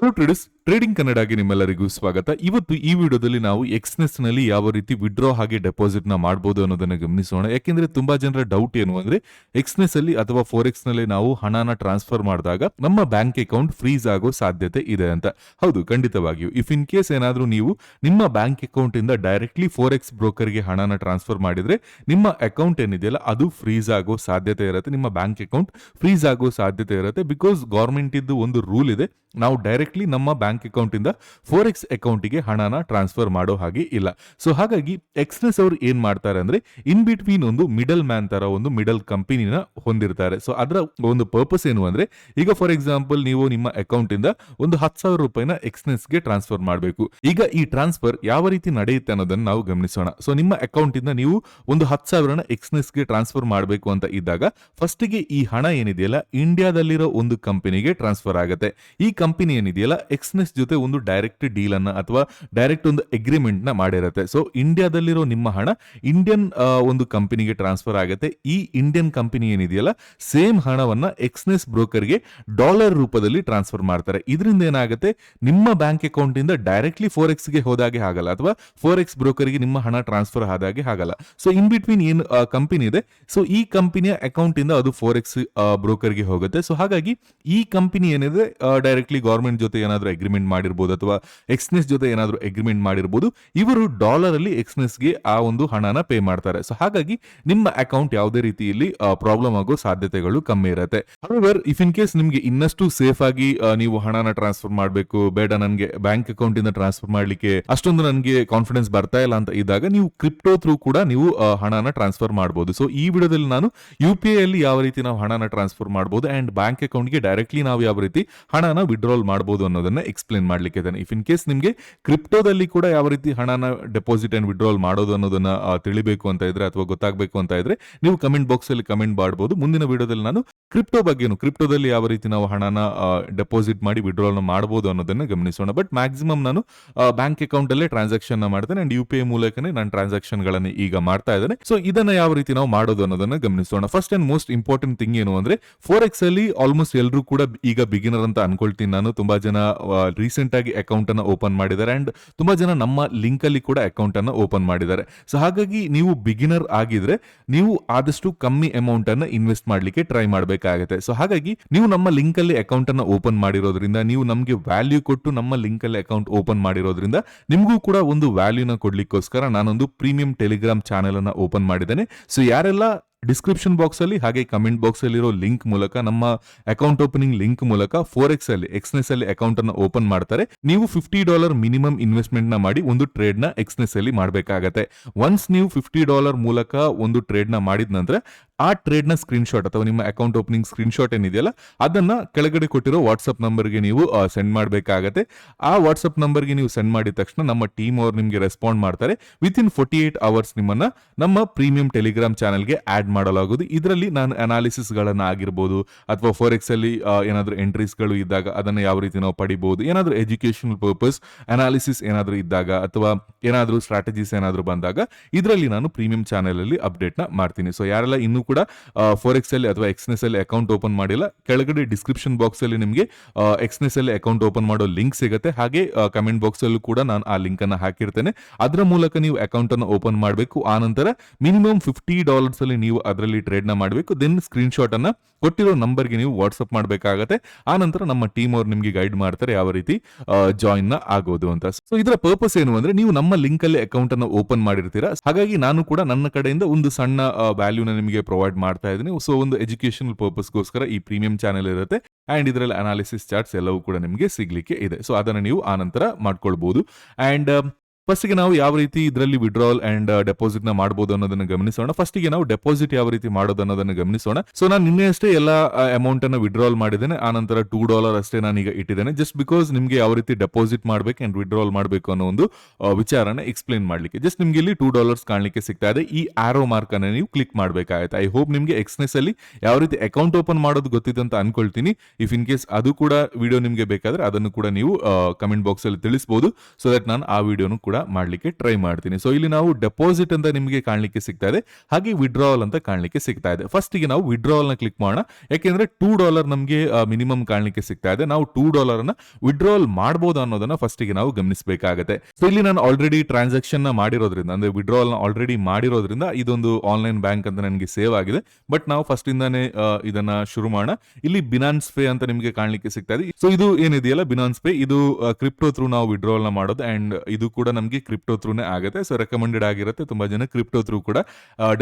Hello traders trading ಕನ್ನಡಗೆ ನಿಮ್ಮೆಲ್ಲರಿಗೂ ಸ್ವಾಗತ. ಇವತ್ತು ಈ ವಿಡಿಯೋದಲ್ಲಿ ನಾವು ಎಕ್ಸ್ನೆಸ್ನಲ್ಲಿ ಯಾವ ರೀತಿ ವಿಡ್ರಾ ಹಾಗೆ ಡೆಪಾಸಿಟ್ನ ಮಾಡಬಹುದು ಅನ್ನೋದನ್ನ ಗಮನಿಸೋಣ. ಯಾಕೆಂದ್ರೆ ತುಂಬಾ ಜನರ ಡೌಟ್ ಏನು ಅಂದ್ರೆ ಎಕ್ಸ್ನೆಸ್ ಅಲ್ಲಿ ಅಥವಾ ಫೋರೆಕ್ಸ್ನಲ್ಲಿ ನಾವು ಹಣನ ಟ್ರಾನ್ಸ್ಫರ್ ಮಾಡಿದಾಗ ನಮ್ಮ ಬ್ಯಾಂಕ್ ಅಕೌಂಟ್ ಫ್ರೀಸ್ ಆಗೋ ಸಾಧ್ಯತೆ ಇದೆ ಅಂತ. ಹೌದು, ಖಂಡಿತವಾಗಿಯೂ. ಇಫ್ ಇನ್ ಕೇಸ್ ಏನಾದರೂ ನೀವು ನಿಮ್ಮ ಬ್ಯಾಂಕ್ ಅಕೌಂಟ್ ಇಂದ ಡೈರೆಕ್ಟ್ಲಿ ಫೋರೆಕ್ಸ್ ಬ್ರೋಕರ್ಗೆ ಹಣನ ಟ್ರಾನ್ಸ್ಫರ್ ಮಾಡಿದ್ರೆ, ನಿಮ್ಮ ಅಕೌಂಟ್ ಏನಿದೆಯಲ್ಲ, ಅದು ಫ್ರೀಸ್ ಆಗೋ ಸಾಧ್ಯತೆ ಇರುತ್ತೆ. ನಿಮ್ಮ ಬ್ಯಾಂಕ್ ಅಕೌಂಟ್ ಫ್ರೀಸ್ ಆಗೋ ಸಾಧ್ಯತೆ ಇರುತ್ತೆ. ಬಿಕಾಸ್ ಗೌರ್ಮೆಂಟ್ ಇದ್ದು ಒಂದು ರೂಲ್ ಇದೆ, ನಾವು ಡೈರೆಕ್ಟ್ಲಿ ನಮ್ಮ ಬ್ಯಾಂಕ್ ಅಕೌಂಟ್ ಇಂದ ಫೋರ್ ಎಕ್ಸ್ ಅಕೌಂಟಿಗೆ ಹಣನ ಟ್ರಾನ್ಸ್ಫರ್ ಮಾಡೋ ಹಾಗೆ ಇಲ್ಲ. ಸೊ ಹಾಗಾಗಿ ಎಕ್ಸ್ಪ್ರೆಸ್ ಅವರು ಏನ್ ಮಾಡ್ತಾರೆ ಅಂದ್ರೆ ಇನ್ ಬಿಟ್ವೀನ್ ಒಂದು ಮಿಡಲ್ ಮ್ಯಾನ್ ತರ ಒಂದು ಮಿಡಲ್ ಕಂಪನಿನ ಹೊಂದಿರ್ತಾರೆ. ಸೊ ಅದರ ಒಂದು ಪರ್ಪಸ್ ಏನು ಅಂದ್ರೆ ಈಗ ಫಾರ್ ಎಕ್ಸಾಂಪಲ್ ನೀವು ನಿಮ್ಮ ಅಕೌಂಟ್ ಇಂದ ಒಂದು ಹತ್ತು ಸಾವಿರ ರೂಪಾಯಿನ ಎಕ್ಸ್ನೆಸ್ಗೆ ಟ್ರಾನ್ಸ್ಫರ್ ಮಾಡಬೇಕು. ಈಗ ಈ ಟ್ರಾನ್ಸ್ಫರ್ ಯಾವ ರೀತಿ ನಡೆಯುತ್ತೆ ಅನ್ನೋದನ್ನ ನಾವು ಗಮನಿಸೋಣ. ಸೊ ನಿಮ್ಮ ಅಕೌಂಟ್ ಇಂದ ನೀವು ಒಂದು ಹತ್ತು ಸಾವಿರನ ಎಕ್ಸ್ನೆಸ್ಗೆ ಟ್ರಾನ್ಸ್ಫರ್ ಮಾಡಬೇಕು ಅಂತ ಇದ್ದಾಗ ಫಸ್ಟ್ಗೆ ಈ ಹಣ ಏನಿದೆಯಲ್ಲ ಇಂಡಿಯಾದಲ್ಲಿರೋ ಒಂದು ಕಂಪನಿಗೆ ಟ್ರಾನ್ಸ್ಫರ್ ಆಗುತ್ತೆ. ಈ ಕಂಪನಿ ಏನಿದೆಯಲ್ಲ ಎಕ್ಸ್ನೆಸ್ ಜೊತೆ ಒಂದು ಡೈರೆಕ್ಟ್ ಡೀಲ್ ಅನ್ನ ಅಥವಾ ಡೈರೆಕ್ಟ್ ಒಂದು ಅಗ್ರಿಮೆಂಟ್ನ ಮಾಡಿರುತ್ತೆ. ಸೊ ಇಂಡಿಯಾದಲ್ಲಿರೋ ನಿಮ್ಮ ಹಣ ಇಂಡಿಯನ್ ಒಂದು ಕಂಪನಿಗೆ ಟ್ರಾನ್ಸ್ಫರ್ ಆಗುತ್ತೆ. ಈ ಇಂಡಿಯನ್ ಕಂಪನಿ ಏನಿದೆಯಲ್ಲ ಸೇಮ್ ಹಣವನ್ನ ಎಕ್ಸ್ನೆಸ್ ಬ್ರೋಕರ್ಗೆ ಡಾಲರ್ ರೂಪದಲ್ಲಿ ಟ್ರಾನ್ಸ್ಫರ್ ಮಾಡ್ತಾರೆ. ಇದರಿಂದ ಏನಾಗುತ್ತೆ, ನಿಮ್ಮ ಬ್ಯಾಂಕ್ ಅಕೌಂಟ್ ಇಂದ ಡೈರೆಕ್ಟ್ಲಿ ಫೋರ್ ಎಕ್ಸ್ಗೆ ಹೋದಾಗೆ ಆಗಲ್ಲ ಅಥವಾ ಫೋರ್ ಎಕ್ಸ್ ಬ್ರೋಕರ್ಗೆ ನಿಮ್ಮ ಹಣ ಟ್ರಾನ್ಸ್ಫರ್ ಆದಾಗೆ ಆಗಲ್ಲ. ಸೊ ಇನ್ ಬಿಟ್ವೀನ್ ಏನು ಕಂಪನಿ ಇದೆ ಸೊ ಈ ಕಂಪನಿಯ ಅಕೌಂಟ್ ಇಂದ ಅದು ಫೋರ್ ಎಕ್ಸ್ ಬ್ರೋಕರ್ಗೆ ಹೋಗುತ್ತೆ. ಸೊ ಹಾಗಾಗಿ ಈ ಕಂಪನಿ ಏನಿದೆ ಡೈರೆಕ್ಟ್ಲಿ ಗೌರ್ಮೆಂಟ್ ಜೊತೆ ಏನಾದರೂ ಅಗ್ರಿಮೆಂಟ್ ಮಾಡಿರ್ಬೋದು ಅಥವಾ ಎಕ್ಸ್ನೆಸ್ ಜೊತೆ ಏನಾದರೂ ಅಗ್ರಿಮೆಂಟ್ ಮಾಡಿರ್ಬೋದು, ಇವರು ಡಾಲರ್ ಅಲ್ಲಿ ಎಕ್ಸ್ನೆಸ್ಗೆ ಆ ಒಂದು ಹಣನ ಪೇ ಮಾಡ್ತಾರೆ. ಸೊ ಹಾಗಾಗಿ ನಿಮ್ಮ ಅಕೌಂಟ್ ಯಾವುದೇ ರೀತಿಯಲ್ಲಿ ಪ್ರಾಬ್ಲಮ್ ಆಗೋ ಸಾಧ್ಯತೆಗಳು ಕಮ್ಮಿ ಇರುತ್ತೆ. ಇಫ್ ಇನ್ ಕೇಸ್ ನಿಮಗೆ ಇನ್ನಷ್ಟು ಸೇಫ್ ಆಗಿ ನೀವು ಹಣನ ಟ್ರಾನ್ಸ್ಫರ್ ಮಾಡಬೇಕು, ಬೇಡ ನನಗೆ ಬ್ಯಾಂಕ್ ಅಕೌಂಟ್ ಇಂದ ಟ್ರಾನ್ಸ್ಫರ್ ಮಾಡ್ಲಿಕ್ಕೆ ಅಷ್ಟೊಂದು ನನಗೆ ಕಾನ್ಫಿಡೆನ್ಸ್ ಬರ್ತಾ ಇಲ್ಲ ಅಂತ ಇದ್ದಾಗ ನೀವು ಕ್ರಿಪ್ಟೋ ಥ್ರೂ ಕೂಡ ನೀವು ಹಣನ ಟ್ರಾನ್ಸ್ಫರ್ ಮಾಡಬಹುದು ಸೊ ಈ ವಿಡಿಯೋದಲ್ಲಿ ನಾನು ಯು ಪಿ ಐ ಅಲ್ಲಿ ಯಾವ ರೀತಿ ನಾವು ಹಣನ ಟ್ರಾನ್ಸ್ಫರ್ ಮಾಡಬಹುದು ಅಂಡ್ ಬ್ಯಾಂಕ್ ಅಕೌಂಟ್ಗೆ ಡೈರೆಕ್ಟ್ಲಿ ನಾವು ಯಾವ ರೀತಿ ಹಣನ ವಿಡ್ರಾಲ್ ಮಾಡಬಹುದು ಅನ್ನೋದನ್ನ ಎಕ್ಸ್ಪ್ಲೇನ್ ಮಾಡ್ಲಿಕ್ಕೆ ಇದ್ದಾನೆ. ಇಫ್ ಇನ್ ಕೇಸ್ ನಿಮಗೆ ಕ್ರಿಪ್ಟೋದಲ್ಲಿ ಕೂಡ ಯಾವ ರೀತಿ ಹಣನ ಡೆಪಾಸಿಟ್ ಅಂಡ್ ವಿಡ್ರಾಲ್ ಮಾಡೋದು ಅನ್ನೋದನ್ನ ತಿಳಿಬೇಕು ಅಂತ ಇದ್ರೆ ಅಥವಾ ಗೊತ್ತಾಗಬೇಕು ಅಂತ ಇದ್ರೆ ನೀವು ಕಮೆಂಟ್ ಬಾಕ್ಸ್ ಅಲ್ಲಿ ಕಮೆಂಟ್ ಮಾಡಬಹುದು ಮುಂದಿನ ವಿಡಿಯೋದಲ್ಲಿ ನಾನು ಕ್ರಿಪ್ಟೋ ಬಗ್ಗೆನು ಕ್ರಿಪ್ಟೋದಲ್ಲಿ ಯಾವ ರೀತಿ ನಾವು ಹಣನ ಡೆಪಾಸಿಟ್ ಮಾಡಿ ವಿಡ್ರಾಲ್ ಮಾಡಬಹುದು ಅನ್ನೋದನ್ನ ಗಮನಿಸೋಣ. ಬಟ್ ಮ್ಯಾಕ್ಸಿಮಮ್ ನಾನು ಬ್ಯಾಂಕ್ ಅಕೌಂಟ್ ಅಲ್ಲೇ ಟ್ರಾನ್ಸಾಕ್ಷನ್ ಮಾಡ್ತೇನೆ ಅಂಡ್ ಯು ಪಿ ಐ ಮೂಲಕನೇ ನಾನು ಟ್ರಾನ್ಸಾಕ್ಷನ್ ಗಳನ್ನ ಈಗ ಮಾಡ್ತಾ ಇದ್ದೇನೆ. ಸೊ ಇದನ್ನ ಯಾವ ರೀತಿ ನಾವು ಮಾಡೋದು ಅನ್ನೋದನ್ನ ಗಮನಿಸೋಣ. First and most important thing ಏನು ಅಂದ್ರೆ ಫೋರ್ ಎಕ್ಸ್ ಅಲ್ಲಿ ಆಲ್ಮೋಸ್ಟ್ ಎಲ್ಲರೂ ಕೂಡ ಈಗ ಬಿಗಿನರ್ ಅಂತ ಅನ್ಕೊಳ್ತೀನಿ ನಾನು. ತುಂಬಾ ಜನ ರೀಸೆಂಟ್ ಆಗಿ ಅಕೌಂಟ್ ಅನ್ನ ಓಪನ್ ಮಾಡಿದ್ದಾರೆ ಅಂಡ್ ತುಂಬಾ ಜನ ನಮ್ಮ ಲಿಂಕ್ ಅಲ್ಲಿ ಕೂಡ ಅಕೌಂಟ್ ಅನ್ನ ಓಪನ್ ಮಾಡಿದ್ದಾರೆ. ಸೊ ಹಾಗಾಗಿ ನೀವು ಬಿಗಿನರ್ ಆಗಿದ್ರೆ ನೀವು ಆದಷ್ಟು ಕಮ್ಮಿ ಅಮೌಂಟ್ ಅನ್ನ ಇನ್ವೆಸ್ಟ್ ಮಾಡ್ಲಿಕ್ಕೆ ಟ್ರೈ ಮಾಡಬೇಕಾಗುತ್ತೆ. ಸೊ ಹಾಗಾಗಿ ನೀವು ನಮ್ಮ ಲಿಂಕ್ ಅಲ್ಲಿ ಅಕೌಂಟ್ ಅನ್ನ ಓಪನ್ ಮಾಡಿರೋದ್ರಿಂದ, ನೀವು ನಮಗೆ ವ್ಯಾಲ್ಯೂ ಕೊಟ್ಟು ನಮ್ಮ ಲಿಂಕ್ ಅಲ್ಲಿ ಅಕೌಂಟ್ ಓಪನ್ ಮಾಡಿರೋದ್ರಿಂದ ನಿಮಗೂ ಕೂಡ ಒಂದು ವ್ಯಾಲ್ಯೂನ ಕೊಡ್ಲಿಕ್ಕೋಸ್ಕರ ನಾನೊಂದು ಪ್ರೀಮಿಯಂ ಟೆಲಿಗ್ರಾಮ್ ಚಾನೆಲ್ ಅನ್ನ ಓಪನ್ ಮಾಡಿದ್ದೇನೆ. ಸೊ ಯಾರೆಲ್ಲ ಡಿಸ್ಕ್ರಿಪ್ಷನ್ ಬಾಕ್ಸ್ ಅಲ್ಲಿ, ಹಾಗೆ ಕಮೆಂಟ್ ಬಾಕ್ಸ್ ಅಲ್ಲಿರೋ ಲಿಂಕ್ ಮೂಲಕ, ನಮ್ಮ ಅಕೌಂಟ್ ಓಪನಿಂಗ್ ಲಿಂಕ್ ಮೂಲಕ ಫೋರ್ ಎಕ್ಸ್ ಅಲ್ಲಿ ಎಕ್ಸ್ನೆಸ್ ಅಲ್ಲಿ ಅಕೌಂಟ್ ಅನ್ನು ಓಪನ್ ಮಾಡ್ತಾರೆ. ನೀವು ಫಿಫ್ಟಿ ಡಾಲರ್ ಮಿನಿಮಮ್ ಇನ್ವೆಸ್ಟ್ಮೆಂಟ್ನ ಮಾಡಿ ಒಂದು ಟ್ರೇಡ್ನ ಎಕ್ಸ್ನೆಸ್ ಅಲ್ಲಿ ಮಾಡಬೇಕಾಗತ್ತೆ. ಒನ್ಸ್ ನೀವು ಫಿಫ್ಟಿ ಡಾಲರ್ ಮೂಲಕ ಒಂದು ಟ್ರೇಡ್ನ ಮಾಡಿದ ನಂತರ, ಆ ಟ್ರೇಡ್ನ ಸ್ಕ್ರೀನ್ ಅಥವಾ ನಿಮ್ಮ ಅಕೌಂಟ್ ಓಪನಿಂಗ್ ಸ್ಕ್ರೀನ್ ಶಾಟ್ ಏನಿದೆಯಲ್ಲ, ಅದನ್ನ ಕೆಳಗಡೆ ಕೊಟ್ಟಿರೋ ವಾಟ್ಸ್ಆಪ್ ನಂಬರ್ಗೆ ನೀವು ಸೆಂಡ್ ಮಾಡಬೇಕಾಗತ್ತೆ. ಆ ವಾಟ್ಸ್ಆಪ್ ನಂಬರ್ಗೆ ನೀವು ಸೆಂಡ್ ಮಾಡಿದ ತಕ್ಷಣ ನಮ್ಮ ಟೀಮ್ ಅವರು ನಿಮಗೆ ರೆಸ್ಪಾಂಡ್ ಮಾಡ್ತಾರೆ. Within forty eight hours ನಿಮ್ಮನ್ನ ನಮ್ಮ ಪ್ರೀಮಿಯಂ ಟೆಲಿಗ್ರಾಮ್ ಚಾನಲ್ಗೆ ಆಡ್ ಮಾಡಲಾಗುವುದು. ಇದರಲ್ಲಿ ನಾನು ಅನಾಲಿಸಿಸ್ ಗಳನ್ನ ಆಗಿರ್ಬೋದು ಅಥವಾ ಫೋರ್ ಎಕ್ಸ್ ಅಲ್ಲಿ ಎಂಟ್ರೀಸ್ಗಳು ಏನಾದ್ರೂ ಎಂಟ್ರೀಸ್ಗಳು ಇದ್ದಾಗ ಅದನ್ನ ಯಾವ ರೀತಿ ನಾವು ಪಡಿಬಹುದು ಏನಾದರೂ ಎಜುಕೇಷನಲ್ ಪರ್ಪಸ್ ಅನಾಲಿಸಿಸ್ ಏನಾದರೂ ಇದ್ದಾಗ ಅಥವಾ ಏನಾದರೂ ಸ್ಟ್ರಾಟಜೀಸ್ ಏನಾದರೂ ಬಂದಾಗ ಇದರಲ್ಲಿ ನಾನು ಪ್ರೀಮಿಯಂ ಚಾನೆಲ್ ಅಲ್ಲಿ ಅಪ್ಡೇಟ್ನ ಮಾಡ್ತೀನಿ. ಸೊ ಯಾರೆಲ್ಲ ಇನ್ನೂ ಕೂಡ ಫೋರ್ ಎಕ್ಸ್ ಅಲ್ಲಿ ಅಥವಾ ಎಕ್ಸ್ನೆಸ್ ಅಲ್ಲಿ ಅಕೌಂಟ್ ಓಪನ್ ಮಾಡಿಲ್ಲ, ಕೆಳಗಡೆ ಡಿಸ್ಕ್ರಿಪ್ಷನ್ ಬಾಕ್ಸ್ ಅಲ್ಲಿ ನಿಮಗೆ ಎಕ್ಸ್ನೆಸ್ ಅಲ್ಲಿ ಅಕೌಂಟ್ ಓಪನ್ ಮಾಡೋ ಲಿಂಕ್ ಸಿಗುತ್ತೆ. ಹಾಗೆ ಕಮೆಂಟ್ ಬಾಕ್ಸ್ ಅಲ್ಲೂ ಕೂಡ ನಾನು ಆ ಲಿಂಕ್ ಅನ್ನ ಹಾಕಿರ್ತೇನೆ. ಅದರ ಮೂಲಕ ನೀವು ಅಕೌಂಟ್ ಅನ್ನು ಓಪನ್ ಮಾಡಬೇಕು. ಆ ನಂತರ ಮಿನಿಮಮ್ ಫಿಫ್ಟಿ ಡಾಲರ್ಸ್ ಅಲ್ಲಿ ನೀವು ಅದರಲ್ಲಿ ಟ್ರೇಡ್ನ ಮಾಡಬೇಕು. ದೆನ್ ಸ್ಕ್ರೀನ್ ಶಾಟ್ ಅನ್ನ ಕೊಟ್ಟಿರೋ ನಂಬರ್ಗೆ ನೀವು ವಾಟ್ಸಪ್ ಮಾಡಬೇಕಾಗತ್ತೆ. ಆ ನಂತರ ನಮ್ಮ ಟೀಮ್ ಅವ್ರು ನಿಮಗೆ ಗೈಡ್ ಮಾಡ್ತಾರೆ ಯಾವ ರೀತಿ ಜಾಯಿನ್ ಆಗೋದು ಅಂತ. ಸೊ ಇದರ ಪರ್ಪಸ್ ಏನು ಅಂದ್ರೆ ನೀವು ನಮ್ಮ ಲಿಂಕ್ ಅಲ್ಲಿ ಅಕೌಂಟ್ ಅನ್ನು ಓಪನ್ ಮಾಡಿರ್ತೀರಾ. ಹಾಗಾಗಿ ನಾನು ಕೂಡ ನನ್ನ ಕಡೆಯಿಂದ ಒಂದು ಸಣ್ಣ ವ್ಯಾಲ್ಯೂನ ನಿಮಗೆ ಪ್ರೊವೈಡ್ ಮಾಡ್ತಾ ಇದ್ದೀನಿ. ಸೊ ಒಂದು ಎಜುಕೇಶನಲ್ ಪರ್ಪಸ್ಗೋಸ್ಕರ ಈ ಪ್ರೀಮಿಯಂ ಚಾನೆಲ್ ಇರುತ್ತೆ. ಅಂಡ್ ಇದರಲ್ಲಿ ಅನಾಲಿಸಿಸ್ ಚಾರ್ಟ್ಸ್ ಎಲ್ಲವೂ ಕೂಡ ನಿಮಗೆ ಸಿಗ್ಲಿಕ್ಕೆ ಇದೆ. ಸೊ ಅದನ್ನು ನೀವು ಆ ನಂತರ ಮಾಡ್ಕೊಳ್ಬಹುದು ಅಂಡ್ ಫಸ್ಟ್ಗೆ ನಾವು ಯಾವ ರೀತಿ ಇದರಲ್ಲಿ ವಿಡ್ರಾಲ್ ಅಂಡ್ ಡೆಪಾಸಿಟ್ನ ಮಾಡಬಹುದು ಅನ್ನೋದನ್ನ ಗಮನಿಸೋಣ. ಫಸ್ಟಿಗೆ ನಾವು ಡೆಪಾಸಿಟ್ ಯಾವ ರೀತಿ ಮಾಡೋದು ಅನ್ನೋದನ್ನ ಗಮನಿಸೋಣ. ಸೊ ನಾನು ನಿನ್ನೆ ಅಷ್ಟೇ ಎಲ್ಲ ಅಮೌಂಟ್ ಅನ್ನ ವಿಡ್ರಾಲ್ ಮಾಡಿದ್ದೇನೆ. ಆ ನಂತರ ಟೂ ಡಾಲರ್ ಅಷ್ಟೇ ನಾನು ಈಗ ಇಟ್ಟಿದ್ದೇನೆ. ಜಸ್ಟ್ ಬಿಕಾಸ್ ನಿಮಗೆ ಯಾವ ರೀತಿ ಡೆಪಾಸಿಟ್ ಮಾಡಬೇಕು ಅಂಡ್ ವಿಡ್ರಾಲ್ ಮಾಡಬೇಕು ಅನ್ನೋ ಒಂದು ವಿಚಾರನ ಎಕ್ಸ್ಪ್ಲೇನ್ ಮಾಡ್ಲಿಕ್ಕೆ. ಜಸ್ಟ್ ನಿಮ್ಗೆ ಇಲ್ಲಿ ಟೂ ಡಾಲರ್ಸ್ ಕಾಣಲಿಕ್ಕೆ ಸಿಗ್ತಾ ಇದೆ. ಈ ಆರೋ ಮಾರ್ಕ್ ಅನ್ನ ನೀವು ಕ್ಲಿಕ್ ಮಾಡಬೇಕಾಗುತ್ತೆ ಐ ಹೋಪ್ ನಿಮಗೆ ಎಕ್ಸ್ನೆಸ್ ಅಲ್ಲಿ ಯಾವ ರೀತಿ ಅಕೌಂಟ್ ಓಪನ್ ಮಾಡೋದು ಗೊತ್ತಿದೆ ಅಂತ ಅನ್ಕೊಳ್ತೀನಿ. ಇಫ್ ಇನ್ ಕೇಸ್ ಅದು ಕೂಡ ವಿಡಿಯೋ ನಿಮಗೆ ಬೇಕಾದ್ರೆ ಅದನ್ನು ಕೂಡ ನೀವು ಕಮೆಂಟ್ ಬಾಕ್ಸ್ ಅಲ್ಲಿ ತಿಳಿಸಬಹುದು ಸೊ ದಟ್ ನಾನು ಆ ವಿಡಿಯೋನು ಕೂಡ ಮಾಡ್ಲಿಕ್ಕೆ ಟ್ರೈ ಮಾಡ್ತೀನಿ. ಸೊ ಇಲ್ಲಿ ನಾವು ಡೆಪಾಸಿಟ್ ಅಂತ ನಿಮಗೆ ಕಾಣಲಿಕ್ಕೆ ಸಿಗ್ತಾ ಇದೆ. ಹಾಗೆ ವಿಡ್ರಾವಲ್ ಅಂತ ಕಾಣಲಿಕ್ಕೆ ಸಿಗ್ತಾ ಇದೆ. ಫಸ್ಟಿಗೆ ನಾವು ವಿಡ್ರಾವಲ್ನ ಕ್ಲಿಕ್ ಮಾಡೋಣ. ಯಾಕೆಂದ್ರೆ ಟೂ ಡಾಲರ್ ನಮಗೆ ಮಿನಿಮಮ್ ಕಾಣಲಿಕ್ಕೆ ಸಿಗ್ತಾ ಇದೆ. ನಾವು ಟೂ ಡಾಲರ್ ಅನ್ನ ವಿಡ್ರಾವಲ್ ಮಾಡಬಹುದು ಅನ್ನೋದನ್ನ ಫಸ್ಟಿಗೆ ನಾವು ಗಮನಿಸಬೇಕಾಗುತ್ತೆ. ಸೊ ಇಲ್ಲಿ ನಾನು ಆಲ್ರೆಡಿ ಟ್ರಾನ್ಸಾಕ್ಷನ್ನ ಮಾಡಿರೋದ್ರಿಂದ, ಅಂದ್ರೆ ವಿಡ್ರಾವಲ್ನ ಆಲ್ರೆಡಿ ಮಾಡಿರೋದ್ರಿಂದ ಇದೊಂದು ಆನ್ಲೈನ್ ಬ್ಯಾಂಕ್ ಅಂತ ನನಗೆ ಸೇವ್ ಆಗಿದೆ. ಬಟ್ ನಾವು ಫಸ್ಟ್ ಇಂದಾನೆ ಇದನ್ನ ಶುರು ಮಾಡೋಣ. ಇಲ್ಲಿ ಬಿನಾನ್ಸ್ ಪೇ ಅಂತ ನಿಮಗೆ ಕಾಣಲಿಕ್ಕೆ ಸಿಗ್ತಾ ಇದೆ. ಸೊ ಇದು ಏನಿದೆಯಲ್ಲ ಬಿನಾನ್ಸ್ ಪೇ ಇದು ಕ್ರಿಪ್ಟೋ ಥ್ರೂ ನಾವು ವಿಡ್ರಾವಲ್ನ ಮಾಡೋದು. ಅಂಡ್ ಇದು ಕೂಡ ನಮಗೆ ಕ್ರಿಪ್ಟೋ ಥ್ರೂನೇ ಆಗುತ್ತೆ. ಸೊ ರೆಕಮೆಂಡೆಡ್ ಆಗಿರುತ್ತೆ. ತುಂಬ ಜನ ಕ್ರಿಪ್ಟೋ ಥ್ರೂ ಕೂಡ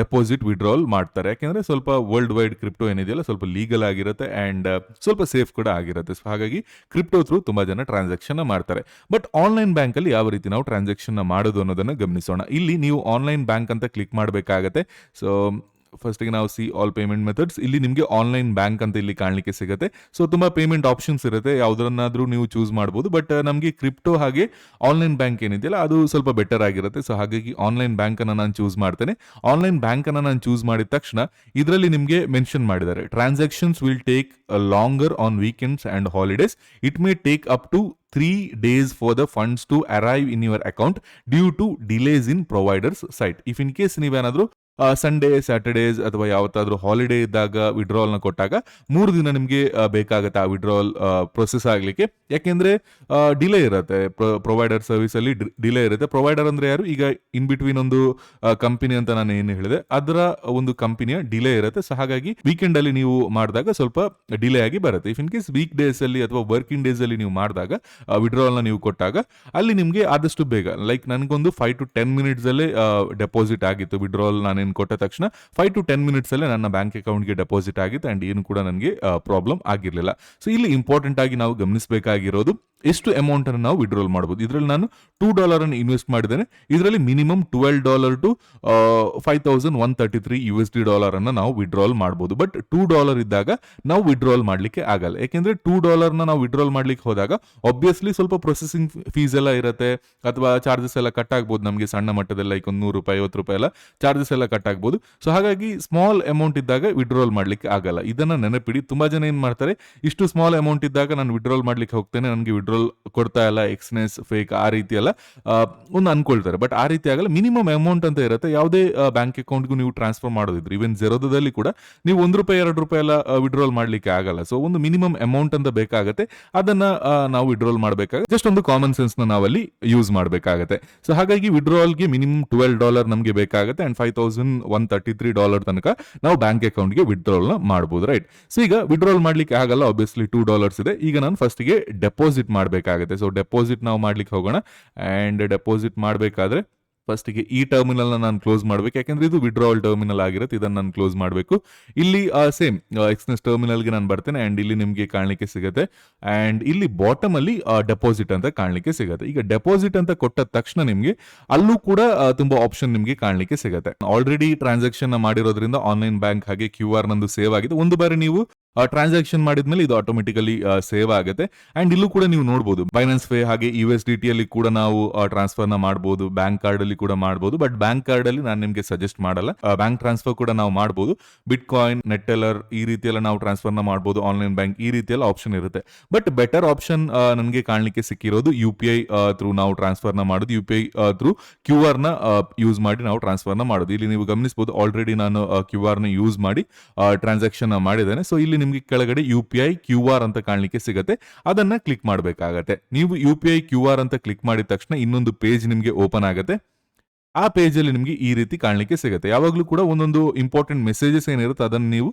ಡೆಪಾಸಿಟ್ ವಿಡ್ರಾವಲ್ ಮಾಡ್ತಾರೆ. ಯಾಕೆಂದರೆ ಸ್ವಲ್ಪ ವರ್ಲ್ಡ್ ವೈಡ್ ಕ್ರಿಪ್ಟೋ ಏನಿದೆಯಲ್ಲ, ಸ್ವಲ್ಪ ಲೀಗಲ್ ಆಗಿರುತ್ತೆ ಆ್ಯಂಡ್ ಸ್ವಲ್ಪ ಸೇಫ್ ಕೂಡ ಆಗಿರುತ್ತೆ. ಸೊ ಹಾಗಾಗಿ ಕ್ರಿಪ್ಟೋ ಥ್ರೂ ತುಂಬ ಜನ ಟ್ರಾನ್ಸಾಕ್ಷನ್ ಮಾಡ್ತಾರೆ. ಬಟ್ ಆನ್ಲೈನ್ ಬ್ಯಾಂಕಲ್ಲಿ ಯಾವ ರೀತಿ ನಾವು ಟ್ರಾನ್ಸಾಕ್ಷನ್ ಮಾಡೋದು ಅನ್ನೋದನ್ನು ಗಮನಿಸೋಣ. ಇಲ್ಲಿ ನೀವು ಆನ್ಲೈನ್ ಬ್ಯಾಂಕ್ ಅಂತ ಕ್ಲಿಕ್ ಮಾಡಬೇಕಾಗತ್ತೆ. ಸೊ ಫಸ್ಟಿಗೆ ನಾವು ಸಿ ಆಲ್ ಪೇಮೆಂಟ್ ಮೆಥಡ್ಸ್ ಇಲ್ಲಿ ನಿಮಗೆ ಆನ್ಲೈನ್ ಬ್ಯಾಂಕ್ ಅಂತ ಇಲ್ಲಿ ಕಾಣಲಿಕ್ಕೆ ಸಿಗುತ್ತೆ. ಸೊ ತುಂಬಾ ಪೇಮೆಂಟ್ ಆಪ್ಷನ್ಸ್ ಇರುತ್ತೆ. ಯಾವ್ದನ್ನಾದ್ರೂ ನೀವು ಚೂಸ್ ಮಾಡ್ಬೋದು. ಬಟ್ ನಮಗೆ ಕ್ರಿಪ್ಟೋ ಹಾಗೆ ಆನ್ಲೈನ್ ಬ್ಯಾಂಕ್ ಏನಿದೆಯಲ್ಲ, ಅದು ಸ್ವಲ್ಪ ಬೆಟರ್ ಆಗಿರುತ್ತೆ. ಸೊ ಹಾಗಾಗಿ ಆನ್ಲೈನ್ ಬ್ಯಾಂಕ್ ಅನ್ನ ನಾನು ಚೂಸ್ ಮಾಡ್ತೇನೆ. ಆನ್ಲೈನ್ ಬ್ಯಾಂಕ್ ಅನ್ನ ನಾನು ಚೂಸ್ ಮಾಡಿದ ತಕ್ಷಣ ಇದರಲ್ಲಿ ನಿಮಗೆ ಮೆನ್ಷನ್ ಮಾಡಿದ್ದಾರೆ. Transactions will take longer on weekends and holidays it may take up to three days for the funds to arrive in your account due to delays in providers side if in case ನೀವೇನಾದ್ರೂ Sunday Saturdays ಅಥವಾ ಯಾವತ್ತಾದ್ರೂ holiday ಇದ್ದಾಗ withdrawal ನ ಕೊಟ್ಟಾಗ ಮೂರು ದಿನ ನಿಮಗೆ ಬೇಕಾಗುತ್ತೆ ಆ ವಿಡ್ರಾವಲ್ ಪ್ರೊಸೆಸ್ ಆಗಲಿಕ್ಕೆ. ಯಾಕೆಂದ್ರೆ ಡಿಲೇ ಇರುತ್ತೆ. ಪ್ರೊವೈಡರ್ ಸರ್ವಿಸ್ ಅಲ್ಲಿ ಡಿಲೇ ಇರುತ್ತೆ. ಪ್ರೊವೈಡರ್ ಅಂದ್ರೆ ಯಾರು? ಈಗ ಇನ್ ಬಿಟ್ವೀನ್ ಒಂದು ಕಂಪನಿ ಅಂತ ನಾನು ಏನು ಹೇಳಿದೆ, ಅದರ ಒಂದು ಕಂಪನಿಯ ಡಿಲೇ ಇರುತ್ತೆ. ಸೊ ಹಾಗಾಗಿ ವೀಕೆಂಡ್ ಅಲ್ಲಿ ನೀವು ಮಾಡಿದಾಗ ಸ್ವಲ್ಪ ಡಿಲೇ ಆಗಿ ಬರುತ್ತೆ. If in case weekdays ಅಲ್ಲಿ ಅಥವಾ ವರ್ಕಿಂಗ್ ಡೇಸ್ ಅಲ್ಲಿ ನೀವು ಮಾಡಿದಾಗ ವಿಡ್ರಾವಲ್ನ ನೀವು ಕೊಟ್ಟಾಗ ಅಲ್ಲಿ ನಿಮಗೆ ಆದಷ್ಟು ಬೇಗ ಲೈಕ್ ನನಗೊಂದು ಫೈವ್ ಟು ಟೆನ್ ಮಿನಿಟ್ಸ್ ಅಲ್ಲಿ ಡೆಪಾಸಿಟ್ ಆಗಿತ್ತು. ವಿಡ್ರಾವಲ್ ನಾನೇನು ಕೊಟ್ಟ ತಕ್ಷಣ ಫೈವ್ ಟು ಟೆನ್ ಮಿನಿಟ್ಸ್ ಅಲ್ಲೇ ನನ್ನ ಬ್ಯಾಂಕ್ ಅಕೌಂಟ್ಗೆ ಡೆಪಾಸಿಟ್ ಆಗಿತ್ತು ಅಂಡ್ ಏನು ಕೂಡ ನನಗೆ ಪ್ರಾಬ್ಲಮ್ ಆಗಿರಲಿಲ್ಲ. ಸೊ ಇಲ್ಲಿ ಇಂಪಾರ್ಟೆಂಟ್ ಆಗಿ ನಾವು ಗಮನಿಸಬೇಕಾಗಿರೋದು ಎಷ್ಟು ಅಮೌಂಟ್ ಅನ್ನು ನಾವು ವಿಡ್ರಾಲ್ ಮಾಡಬಹುದು ಇದರಲ್ಲಿ ನಾನು ಟೂ ಡಾಲರ್ ಅನ್ನು ಇನ್ವೆಸ್ಟ್ ಮಾಡಿದ್ದೇನೆ. ಇದರಲ್ಲಿ minimum twelve dollar to five thousand one thirty three U S D dollar ಅನ್ನು ನಾವು ವಿಡ್ರಾಲ್ ಮಾಡಬಹುದು ಬಟ್ ಟೂ ಡಾಲರ್ ಇದ್ದಾಗ ನಾವು ವಿಡ್ರಾಲ್ ಮಾಡ್ಲಿಕ್ಕೆ ಆಗಲ್ಲ. ಯಾಕೆಂದ್ರೆ ಟೂ ಡಾಲರ್ನ ನಾವು ವಿಡ್ರಾಲ್ ಮಾಡ್ಲಿಕ್ಕೆ ಹೋದಾಗ ಆಬ್ವಿಯಸ್ಲಿ ಸ್ವಲ್ಪ ಪ್ರೊಸೆಸಿಂಗ್ ಫೀಸ್ ಎಲ್ಲ ಇರುತ್ತೆ. ಅಥವಾ ಚಾರ್ಜಸ್ ಎಲ್ಲ ಕಟ್ ಆಗ್ಬೋದು. ನಮಗೆ ಸಣ್ಣ ಮಟ್ಟದಲ್ಲಿ ಲೈಕ್ ಒಂದು ನೂರು ರೂಪಾಯಿ, ಐವತ್ತು ರೂಪಾಯಿ ಎಲ್ಲ ಚಾರ್ಜಸ್ ಎಲ್ಲ ಕಟ್ ಆಗ್ಬೋದು. ಸೊ ಹಾಗಾಗಿ ಸ್ಮಾಲ್ ಅಮೌಂಟ್ ಇದ್ದಾಗ ವಿಡ್ರಾಲ್ ಮಾಡ್ಲಿಕ್ಕೆ ಆಗಲ್ಲ. ಇದನ್ನ ನೆನಪಿಡಿ. ತುಂಬಾ ಜನ ಏನ್ ಮಾಡ್ತಾರೆ, ಇಷ್ಟು ಸ್ಮಾಲ್ ಅಮೌಂಟ್ ಇದ್ದಾಗ ನಾನು ವಿಡ್ರಾಲ್ ಮಾಡ್ಲಿಕ್ಕೆ ಹೋಗ್ತೇನೆ. ನನಗೆ ವಿಡ್ರಾಲ್ ಕೊಡ್ತಾ ಇಲ್ಲ ಎಕ್ಸ್ನೆಸ್ ಫೇಕ್ ಆ ರೀತಿ ಎಲ್ಲ ಒಂದು ಅನ್ಕೊಳ್ತಾರೆ. ಬಟ್ ಆ ರೀತಿ ಆಗಲ್ಲ. ಮಿನಿಮಮ್ ಅಮೌಂಟ್ ಅಂತ ಇರುತ್ತೆ. ಯಾವುದೇ ಬ್ಯಾಂಕ್ ಅಕೌಂಟ್ಗೂ ನೀವು ಟ್ರಾನ್ಸ್ಫರ್ ಮಾಡೋದಿದ್ರೆ ಇವನ್ ಜೆರೋದಲ್ಲಿ ಕೂಡ ನೀವು ಒಂದು ರೂಪಾಯಿ, ಎರಡು ರೂಪಾಯಿ ಎಲ್ಲ ವಿಡ್ರಾಲ್ ಮಾಡ್ಲಿಕ್ಕೆ ಆಗಲ್ಲ. ಸೊ ಒಂದು ಮಿನಿಮಮ್ ಅಮೌಂಟ್ ಅಂತ ಬೇಕಾಗುತ್ತೆ. ಅದನ್ನ ನಾವು ವಿಡ್ರಾಲ್ ಮಾಡಬೇಕಾಗುತ್ತೆ. ಜಸ್ಟ್ ಒಂದು ಕಾಮನ್ ಸೆನ್ಸ್ನ ನಾವಲ್ಲಿ ಯೂಸ್ ಮಾಡಬೇಕಾಗುತ್ತೆ. ಸೊ ಹಾಗಾಗಿ ವಿಡ್ರಾಲ್ಗೆ ಮಿನಿಮಮ್ ಟ್ವೆಲ್ ಡಾಲರ್ ನಮಗೆ ಬೇಕಾಗುತ್ತೆ and five thousand one thirty three dollar ತನಕ ನಾವು ಬ್ಯಾಂಕ್ ಅಕೌಂಟ್ಗೆ ವಿಡ್ರಾಲ್ ಮಾಡಬಹುದು ರೈಟ್ ಸೊ ಈಗ ವಿಡ್ರಾಲ್ ಮಾಡ್ಲಿಕ್ಕೆ ಆಗಲ್ಲ. ಆಬ್ವಿಯಸ್ಲಿ ಟೂ ಡಾಲರ್ಸ್ ಇದೆ. ಈಗ ನಾನು ಫಸ್ಟ್ಗೆ ಡೆಪಾಸಿಟ್ ಮಾಡಬೇಕಾಗುತ್ತೆ. ಸೊ ಡೆಪಾಸಿಟ್ ನಾವು ಮಾಡ್ಲಿಕ್ಕೆ ಹೋಗೋಣ. ಅಂಡ್ ಡೆಪಾಸಿಟ್ ಮಾಡಬೇಕಾದ್ರೆ ಫಸ್ಟಿಗೆ ಈ ಟರ್ಮಿನಲ್ ನಾನು ಕ್ಲೋಸ್ ಮಾಡಬೇಕು. ಯಾಕಂದ್ರೆ ಇದು ವಿಡ್ರಾವಲ್ ಟರ್ಮಿನಲ್ ಆಗಿರುತ್ತೆ. ಇದನ್ನ ನಾನು ಕ್ಲೋಸ್ ಮಾಡಬೇಕು. ಇಲ್ಲಿ ಸೇಮ್ ಎಕ್ಸ್ನೆಸ್ ಟರ್ಮಿನಲ್ಗೆ ನಾನು ಬರ್ತೇನೆ. ಅಂಡ್ ಇಲ್ಲಿ ನಿಮಗೆ ಕಾಣಲಿಕ್ಕೆ ಸಿಗುತ್ತೆ. ಅಂಡ್ ಇಲ್ಲಿ ಬಾಟಮ್ ಅಲ್ಲಿ ಡೆಪಾಸಿಟ್ ಅಂತ ಕಾಣಲಿಕ್ಕೆ ಸಿಗುತ್ತೆ. ಈಗ ಡೆಪಾಸಿಟ್ ಅಂತ ಕೊಟ್ಟ ತಕ್ಷಣ ನಿಮಗೆ ಅಲ್ಲೂ ಕೂಡ ತುಂಬಾ ಆಪ್ಷನ್ ನಿಮಗೆ ಕಾಣಲಿಕ್ಕೆ ಸಿಗುತ್ತೆ. ಆಲ್ರೆಡಿ ಟ್ರಾನ್ಸಾಕ್ಷನ್ ಮಾಡಿರೋದ್ರಿಂದ ಆನ್ಲೈನ್ ಬ್ಯಾಂಕ್ ಹಾಗೆ ಕ್ಯೂ ಆರ್ ನಂದು ಸೇವ್ ಆಗಿದೆ. ಒಂದು ಬಾರಿ ನೀವು ಟ್ರಾನ್ಸಾಕ್ಷನ್ ಮಾಡಿದ್ಮೇಲೆ ಇದು ಆಟೋಮೆಟಿಕಲಿ ಸೇವ್ ಆಗುತ್ತೆ. ಅಂಡ್ ಇಲ್ಲೂ ಕೂಡ ನೀವು ನೋಡಬಹುದು ಫೈನಾನ್ಸ್ ಪೇ ಹಾಗೆ ಯು ಎಸ್ ಡಿ ಟಿ ಅಲ್ಲಿ ಕೂಡ ನಾವು ಟ್ರಾನ್ಸ್ಫರ್ನ ಮಾಡಬಹುದು ಬ್ಯಾಂಕ್ ಕಾರ್ಡ್ ಅಲ್ಲಿ ಕೂಡ ಮಾಡಬಹುದು ಬಟ್ ಬ್ಯಾಂಕ್ ಕಾರ್ಡ್ ಅಲ್ಲಿ ನಾನು ನಿಮಗೆ ಸಜೆಸ್ಟ್ ಮಾಡಲ್ಲ. ಬ್ಯಾಂಕ್ ಟ್ರಾನ್ಸ್ಫರ್ ಕೂಡ ನಾವು ಮಾಡಬಹುದು ಬಿಟ್ ಕಾಯಿನ್ ನೆಟ್ಟೆಲ್ಲರ್ ಈ ರೀತಿಯೆಲ್ಲ ನಾವು ಟ್ರಾನ್ಸ್ಫರ್ನ ಮಾಡಬಹುದು ಆನ್ಲೈನ್ ಬ್ಯಾಂಕ್ ಈ ರೀತಿಯೆಲ್ಲ ಆಪ್ಷನ್ ಇರುತ್ತೆ. ಬಟ್ ಬೆಟರ್ ಆಪ್ಷನ್ ನನಗೆ ಕಾಣಲಿಕ್ಕೆ ಸಿಕ್ಕಿರೋದು ಯು ಪಿ ಐ ಥ್ರೂ ನಾವು ಟ್ರಾನ್ಸ್ಫರ್ನ ಮಾಡೋದು. ಯು ಪಿ ಐ ಥ್ರೂ ಕ್ಯೂ ಆರ್ನ ಯೂಸ್ ಮಾಡಿ ನಾವು ಟ್ರಾನ್ಸ್ಫರ್ನ ಮಾಡೋದು. ಇಲ್ಲಿ ನೀವು ಗಮನಿಸಬಹುದು ಆಲ್ರೆಡಿ ನಾನು ಕ್ಯೂ ಆರ್ನ ಯೂಸ್ ಮಾಡಿ ಟ್ರಾನ್ಸಾಕ್ಷನ್ ಮಾಡಿದ್ದೇನೆ. ಸೊ ಇಲ್ಲಿ ನಿಮಗೆ ಕೆಳಗಡೆ U P I Q R ಅಂತ ಕಾಣಲಿಕ್ಕೆ ಸಿಗುತ್ತೆ. ಅದನ್ನ ಕ್ಲಿಕ್ ಮಾಡಬೇಕಾಗತ್ತೆ. ನೀವು U P I Q R ಅಂತ ಕ್ಲಿಕ್ ಮಾಡಿದ ತಕ್ಷಣ ಇನ್ನೊಂದು ಪೇಜ್ ನಿಮಗೆ ಓಪನ್ ಆಗುತ್ತೆ. ಆ ಪೇಜಲ್ಲಿ ನಿಮಗೆ ಈ ರೀತಿ ಕಾಣಲಿಕ್ಕೆ ಸಿಗುತ್ತೆ. ಯಾವಾಗಲೂ ಕೂಡ ಒಂದೊಂದು ಇಂಪಾರ್ಟೆಂಟ್ ಮೆಸೇಜಸ್ ಏನಿರುತ್ತೆ, ಅದನ್ನು ನೀವು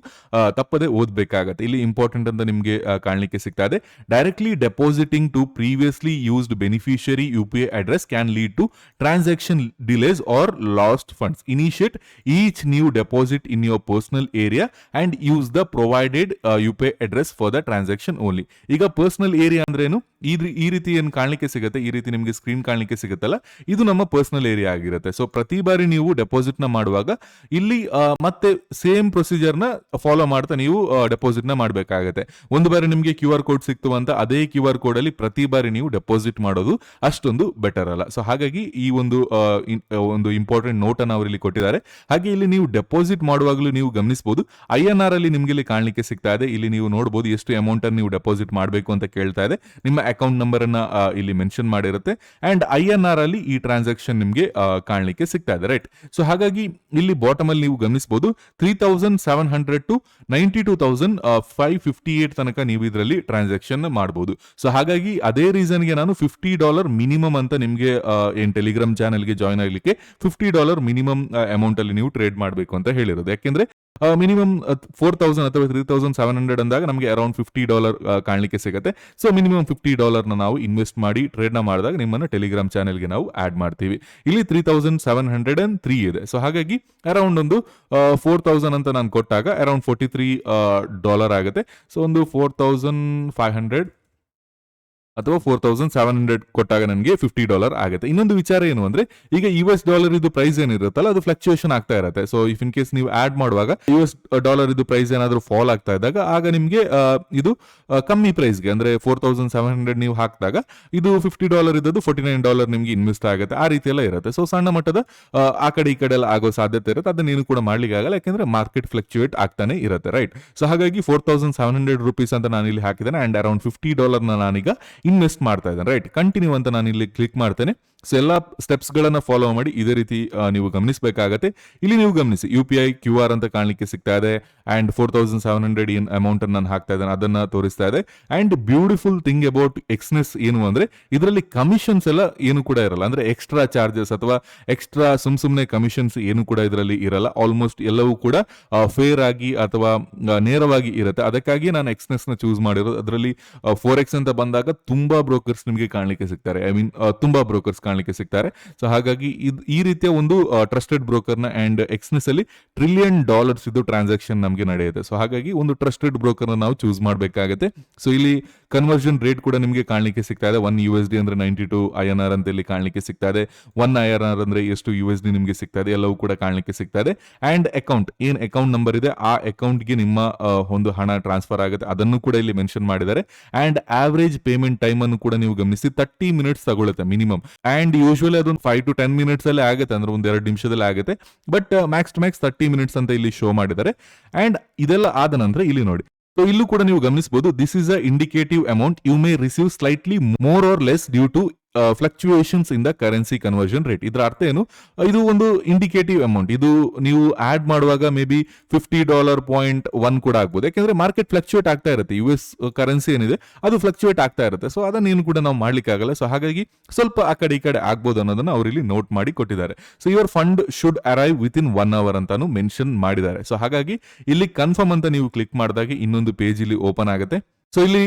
ತಪ್ಪದೆ ಓದಬೇಕಾಗತ್ತೆ. ಇಲ್ಲಿ ಇಂಪಾರ್ಟೆಂಟ್ ಅಂತ ನಿಮಗೆ ಕಾಣಲಿಕ್ಕೆ ಸಿಗ್ತಾ ಇದೆ. Directly depositing to previously used beneficiary U P I address can lead to transaction delays or lost funds initiate each new deposit in your personal area and use the provided U P I address for the transaction only ಈಗ personal area ಅಂದ್ರೇನು ಈ ರೀತಿ ಏನು ಕಾಣಲಿಕ್ಕೆ ಸಿಗುತ್ತೆ? ಈ ರೀತಿ ನಿಮಗೆ ಸ್ಕ್ರೀನ್ ಕಾಣಲಿಕ್ಕೆ ಸಿಗುತ್ತಲ್ಲ? ಇದು ನಮ್ಮ ಪರ್ಸನಲ್ ಏರಿಯಾ ಆಗಿರುತ್ತೆ. ಸೊ ಪ್ರತಿ ಬಾರಿ ನೀವು ಡೆಪಾಸಿಟ್ನ ಮಾಡುವಾಗ ಇಲ್ಲಿ ಮತ್ತೆ ಸೇಮ್ ಪ್ರೊಸೀಜರ್ನ ಫಾಲೋ ಮಾಡ್ತಾ ನೀವು ಡೆಪಾಸಿಟ್ನ ಮಾಡಬೇಕಾಗುತ್ತೆ. ಒಂದು ಬಾರಿ ನಿಮಗೆ ಕ್ಯೂ ಆರ್ ಕೋಡ್ ಸಿಕ್ತು ಅಂತ ಅದೇ ಕ್ಯೂ ಆರ್ ಕೋಡ್ ಅಲ್ಲಿ ಪ್ರತಿ ಬಾರಿ ನೀವು ಡೆಪಾಸಿಟ್ ಮಾಡೋದು ಅಷ್ಟೊಂದು ಬೆಟರ್ ಅಲ್ಲ. ಸೊ ಹಾಗಾಗಿ ಈ ಒಂದು ಒಂದು ಇಂಪಾರ್ಟೆಂಟ್ ನೋಟ್ ಅನ್ನು ಅವರಲ್ಲಿ ಕೊಟ್ಟಿದ್ದಾರೆ. ಹಾಗೆ ಇಲ್ಲಿ ನೀವು ಡೆಪಾಸಿಟ್ ಮಾಡುವಾಗಲೂ ನೀವು ಗಮನಿಸಬಹುದು ಐ ಎನ್ ಆರ್ ಅಲ್ಲಿ ನಿಮಗೆ ಇಲ್ಲಿ ಕಾಣಲಿಕ್ಕೆ ಸಿಗ್ತಾ ಇದೆ. ಇಲ್ಲಿ ನೀವು ನೋಡಬಹುದು ಎಷ್ಟು ಅಮೌಂಟ್ ಅನ್ನು ನೀವು ಡೆಪಾಸಿಟ್ ಮಾಡಬೇಕು ಅಂತ ಕೇಳ್ತಾ ಇದೆ. ನಿಮ್ಮ ಅಕೌಂಟ್ ನಂಬರ್ ಅನ್ನ ಇಲ್ಲಿ ಮೆನ್ಷನ್ ಮಾಡಿರುತ್ತೆ. ಅಂಡ್ ಐ ಎನ್ ಆರ್ ಅಲ್ಲಿ ಈ ಟ್ರಾನ್ಸಾಕ್ಷನ್ ನಿಮಗೆ ಕಾಣಲಿಕ್ಕೆ ಸಿಗ್ತಾ ಇದೆ. ರೈಟ್ ಸೊ ಹಾಗಾಗಿ ಇಲ್ಲಿ ಬಾಟಮ್ ಅಲ್ಲಿ ನೀವು ಗಮನಿಸಬಹುದು three thousand seven hundred to ninety two thousand five fifty eight ತನಕ ನೀವು ಇದರಲ್ಲಿ ಟ್ರಾನ್ಸಾಕ್ಷನ್ ಮಾಡಬಹುದು ಸೊ ಹಾಗಾಗಿ ಅದೇ ರೀಸನ್ಗೆ ನಾನು ಫಿಫ್ಟಿ ಡಾಲರ್ ಮಿನಿಮಮ್ ಅಂತ ನಿಮಗೆ ಏನ್ ಟೆಲಿಗ್ರಾಮ್ ಚಾನಲ್ಗೆ ಜಾಯ್ನ್ ಆಗಲಿಕ್ಕೆ ಫಿಫ್ಟಿ ಡಾಲರ್ ಮಿನಿಮಮ್ ಅಮೌಂಟ್ ಅಲ್ಲಿ ನೀವು ಟ್ರೇಡ್ ಮಾಡಬೇಕು ಅಂತ ಹೇಳಿರೋದು. ಯಾಕೆಂದ್ರೆ ಮಿನಿಮಮ್ ಫೋರ್ ತೌಸಂಡ್ ಅಥವಾ ತ್ರೀ ತೌಸಂಡ್ ಸೆವೆನ್ ಹಂಡ್ರೆಡ್ ಅಂದಾಗ ನಮಗೆ ಅರೌಂಡ್ ಫಿಫ್ಟಿ ಡಾಲರ್ ಕಾಣಲಿಕ್ಕೆ ಸಿಗುತ್ತೆ. ಸೊ ಮಿನಿಮಮ್ ಫಿಫ್ಟಿ ಡಾಲರ್ನ ನಾವು ಇನ್ವೆಸ್ಟ್ ಮಾಡಿ ಟ್ರೇಡ್ನ ಮಾಡಿದಾಗ ನಿಮ್ಮನ್ನು ಟೆಲಿಗ್ರಾಮ್ ಚಾನಲ್ಗೆ ನಾವು ಆ್ಯಡ್ ಮಾಡ್ತೀವಿ. ಇಲ್ಲಿ three thousand seven hundred and three ಇದೆ. ಸೊ ಹಾಗಾಗಿ ಅರೌಂಡ್ ಒಂದು ಫೋರ್ ತೌಸಂಡ್ ಅಂತ ನಾನು ಕೊಟ್ಟಾಗ ಅರೌಂಡ್ ಫೋರ್ಟಿ ತ್ರೀ ಡಾಲರ್ ಆಗುತ್ತೆ. ಸೊ ಒಂದು ಫೋರ್ ತೌಸಂಡ್ ಫೈವ್ ಹಂಡ್ರೆಡ್ ಅಥವಾ ಫೋರ್ ತೌಸಂಡ್ ಸೆವೆನ್ ಹಂಡ್ರೆಡ್ ಕೊಟ್ಟಾಗ ನನಗೆ ಫಿಫ್ಟಿ ಡಾಲರ್ ಆಗುತ್ತೆ. ಇನ್ನೊಂದು ವಿಚಾರ ಏನು ಅಂದ್ರೆ ಈಗ ಯು ಎಸ್ ಡಾಲರ್ ಇದು ಪ್ರೈಸ್ ಏನಿರುತ್ತಲ್ಲ ಅದು ಫ್ಲಕ್ಚುಯೇಷನ್ ಆಗ್ತಾ ಇರುತ್ತೆ. ಸೊ ಇಫ್ ಇನ್ ಕೇಸ್ ನೀವು ಆಡ್ ಮಾಡುವಾಗ ಯು ಎಸ್ ಡಾಲರ್ ಇದು ಪ್ರೈಸ್ ಏನಾದರೂ ಫಾಲ್ ಆಗ್ತಾ ಇದ್ದಾಗ ಆಗ ನಿಮಗೆ ಇದು ಕಮ್ಮಿ ಪ್ರೈಸ್ಗೆ ಅಂದ್ರೆ ಫೋರ್ ತೌಸಂಡ್ ಸೆವೆನ್ ಹಂಡ್ರೆಡ್ ನೀವು ಹಾಕಿದಾಗ ಇದು ಫಿಫ್ಟಿ ಡಾಲರ್ ಇದ್ದದ್ದು ಫೋರ್ಟಿ ನೈನ್ ಡಾಲರ್ ನಿಮಗೆ ಇನ್ವೆಸ್ಟ್ ಆಗುತ್ತೆ. ಆ ರೀತಿ ಎಲ್ಲ ಇರುತ್ತೆ. ಸೊ ಸಣ್ಣ ಮಟ್ಟದ ಆ, ಆ ಕಡೆ ಈ ಕಡೆ ಎಲ್ಲ ಆಗೋ ಸಾಧ್ಯತೆ ಇರುತ್ತೆ. ಅದನ್ನ ನೀನು ಕೂಡ ಮಾಡ್ಲಿಕ್ಕೆ ಆಗಲ್ಲ ಯಾಕಂದ್ರೆ ಮಾರ್ಕೆಟ್ ಫ್ಲಕ್ಚುಯೇಟ್ ಆಗ್ತಾನೆ ಇರುತ್ತೆ ರೈಟ್ ಸೊ ಹಾಗಾಗಿ four thousand seven hundred rupees ಅಂತ ನಾನು ಇಲ್ಲಿ ಹಾಕಿದ್ದೇನೆ ಅಂಡ್ ಅರೌಂಡ್ ಫಿಫ್ಟಿ ಡಾಲರ್ನ ನಾನೀಗ ಇನ್ವೆಸ್ಟ್ ಮಾಡ್ತಾ ಇದ್ದಾನೆ. ರೈಟ್ ಕಂಟಿನ್ಯೂ ಅಂತ ನಾನು ಇಲ್ಲಿ ಕ್ಲಿಕ್ ಮಾಡ್ತೇನೆ. ಸೊ ಎಲ್ಲ ಸ್ಟೆಪ್ಸ್ ಗಳನ್ನ ಫಾಲೋ ಮಾಡಿ ಇದೇ ರೀತಿ ನೀವು ಗಮನಿಸಬೇಕಾಗತ್ತೆ. ಇಲ್ಲಿ ನೀವು ಗಮನಿಸಿ U P I Q R ಅಂತ ಕಾಣಲಿಕ್ಕೆ ಸಿಗ್ತಾ ಇದೆ. And four thousand seven hundred ಏನ್ ಅಮೌಂಟ್ ನಾನು ಹಾಕ್ತಾ ಇದ್ದೇನೆ, ಅದನ್ನ ತೋರಿಸ್ತಾ ಇದೆ. And beautiful thing about Exness ಏನು ಅಂದ್ರೆ, ಇದರಲ್ಲಿ ಕಮಿಷನ್ಸ್ ಎಲ್ಲ ಏನು ಕೂಡ ಇರಲ್ಲ. ಅಂದ್ರೆ ಎಕ್ಸ್ಟ್ರಾ ಚಾರ್ಜಸ್ ಅಥವಾ ಎಕ್ಸ್ಟ್ರಾ ಸುಮ್ ಸುಮ್ನೆ ಕಮಿಷನ್ಸ್ ಏನು ಕೂಡ ಇದರಲ್ಲಿ ಇರಲ್ಲ. ಆಲ್ಮೋಸ್ಟ್ ಎಲ್ಲವೂ ಕೂಡ ಫೇರ್ ಆಗಿ ಅಥವಾ ನೇರವಾಗಿ ಇರುತ್ತೆ. ಅದಕ್ಕಾಗಿ ನಾನು ಎಕ್ಸ್ನೆಸ್ನ ಚೂಸ್ ಮಾಡಿರೋದು. ಅದರಲ್ಲಿ ಫೋರ್ ಎಕ್ಸ್ ಅಂತ ಬಂದಾಗ ತುಂಬಾ ಬ್ರೋಕರ್ಸ್ ನಿಮಗೆ ಕಾಣಲಿಕ್ಕೆ ಸಿಗ್ತಾರೆ. ಐ ಮೀನ್ ತುಂಬಾ ಬ್ರೋಕರ್ಸ್ ಕಾಣಲಿಕ್ಕೆ ಸಿಗ್ತಾರೆ. ಸೊ ಹಾಗಾಗಿ ಇದು, ಈ ರೀತಿಯ ಒಂದು ಟ್ರಸ್ಟೆಡ್ ಬ್ರೋಕರ್ನ ಅಂಡ್ ಎಕ್ಸ್ನೆಸ್ ಅಲ್ಲಿ ಟ್ರಿಲಿಯನ್ ಡಾಲರ್ಸ್ ಇದು ಟ್ರಾನ್ಸಾಕ್ಷನ್ ನಮಗೆ ನಡೆಯುತ್ತೆ. ಸೊ ಹಾಗಾಗಿ ಒಂದು ಟ್ರಸ್ಟೆಡ್ ಬ್ರೋಕರ್ನ ನಾವು ಚೂಸ್ ಮಾಡಬೇಕಾಗುತ್ತೆ. ಸೊ ಇಲ್ಲಿ ಕನ್ವರ್ಷನ್ ರೇಟ್ ಕೂಡ ನಿಮಗೆ ಕಾಣಲಿಕ್ಕೆ ಸಿಗ್ತಾ ಇದೆ. ಒನ್ ಯು ಎಸ್ ಡಿ ಅಂದ್ರೆ ninety two I N R ಅಂತ ಇಲ್ಲಿ ಕಾಣಲಿಕ್ಕೆ ಸಿಗ್ತಾ ಇದೆ. ಒನ್ ಐ ಆರ್ ಆರ್ ಅಂದ್ರೆ ಎಷ್ಟು ಯು ಎಸ್ ಡಿ ನಿಮಗೆ ಸಿಗ್ತಾ ಇದೆ ಎಲ್ಲವೂ ಕೂಡ ಕಾಣಲಿಕ್ಕೆ ಸಿಗ್ತಾ ಇದೆ. ಅಂಡ್ ಅಕೌಂಟ್ ಏನ್ ಅಕೌಂಟ್ ನಂಬರ್ ಇದೆ, ಆ ಅಕೌಂಟ್ಗೆ ನಿಮ್ಮ ಒಂದು ಹಣ ಟ್ರಾನ್ಸ್ಫರ್ ಆಗುತ್ತೆ. ಅದನ್ನು ಕೂಡ ಇಲ್ಲಿ ಮೆನ್ಷನ್ ಮಾಡಿದ್ದಾರೆ. ಅಂಡ್ ಆವರೇಜ್ ಪೇಮೆಂಟ್ ಟೈಮ್ ಅನ್ನು ಕೂಡ ನೀವು ಗಮನಿಸಿ ತರ್ಟಿ ಮಿನಿಟ್ಸ್ ತಗೊಳುತ್ತೆ ಮಿನಿಮಮ್ ಅಂಡ್ ಯೂಶುವಲಿ ಅದೊಂದು ಫೈವ್ ಟು ಟೆನ್ ಮಿನಿಟ್ಸ್ ಅಲ್ಲಿ ಆಗುತ್ತೆ, ಅಂದ್ರೆ ಒಂದ್ ಎರಡು ನಿಮಿಷದಲ್ಲಿ ಆಗುತ್ತೆ. But max to max thirty minutes ಅಂತ ಇಲ್ಲಿ ಶೋ ಮಾಡಿದ್ದಾರೆ. ಅಂಡ್ ಇದೆಲ್ಲ ಆದ ನಂತರ ಇಲ್ಲಿ ನೋಡಿ. ಸೊ ಇಲ್ಲೂ ಕೂಡ ನೀವು ಗಮನಿಸಬಹುದು this is a indicative amount you may receive slightly more or less due to fluctuations in the currency conversion rate ಇದರ ಅರ್ಥ ಏನು? ಇದು ಒಂದು ಇಂಡಿಕೇಟಿವ್ ಅಮೌಂಟ್ ಇದು ನೀವು ಆಡ್ ಮಾಡುವಾಗ maybe fifty dollar point one ಕೂಡ ಆಗ್ಬೋದು. ಯಾಕಂದ್ರೆ ಮಾರ್ಕೆಟ್ ಫ್ಲಕ್ಚುಯೇಟ್ ಆಗ್ತಾ ಇರುತ್ತೆ. ಯು ಎಸ್ ಕರೆನ್ಸಿ ಏನಿದೆ, ಅದು ಫ್ಲಕ್ಚುಯೇಟ್ ಆಗ್ತಾ ಇರುತ್ತೆ. ಸೊ ಅದನ್ನೇನು ಕೂಡ ನಾವು ಮಾಡ್ಲಿಕ್ಕೆ ಆಗಲ್ಲ ಸೊ ಹಾಗಾಗಿ ಸ್ವಲ್ಪ ಆ ಕಡೆ ಈ ಕಡೆ ಆಗ್ಬೋದು ಅನ್ನೋದನ್ನ ಅವರು ಇಲ್ಲಿ ನೋಟ್ ಮಾಡಿ ಕೊಟ್ಟಿದ್ದಾರೆ. So your fund should arrive within one hour ಅಂತಾನು ಮೆನ್ಷನ್ ಮಾಡಿದ್ದಾರೆ. ಸೊ ಹಾಗಾಗಿ ಇಲ್ಲಿ ಕನ್ಫರ್ಮ್ ಅಂತ ನೀವು ಕ್ಲಿಕ್ ಮಾಡಿದಾಗ ಇನ್ನೊಂದು ಪೇಜ್ ಇಲ್ಲಿ ಓಪನ್ ಆಗುತ್ತೆ. ಸೊ ಇಲ್ಲಿ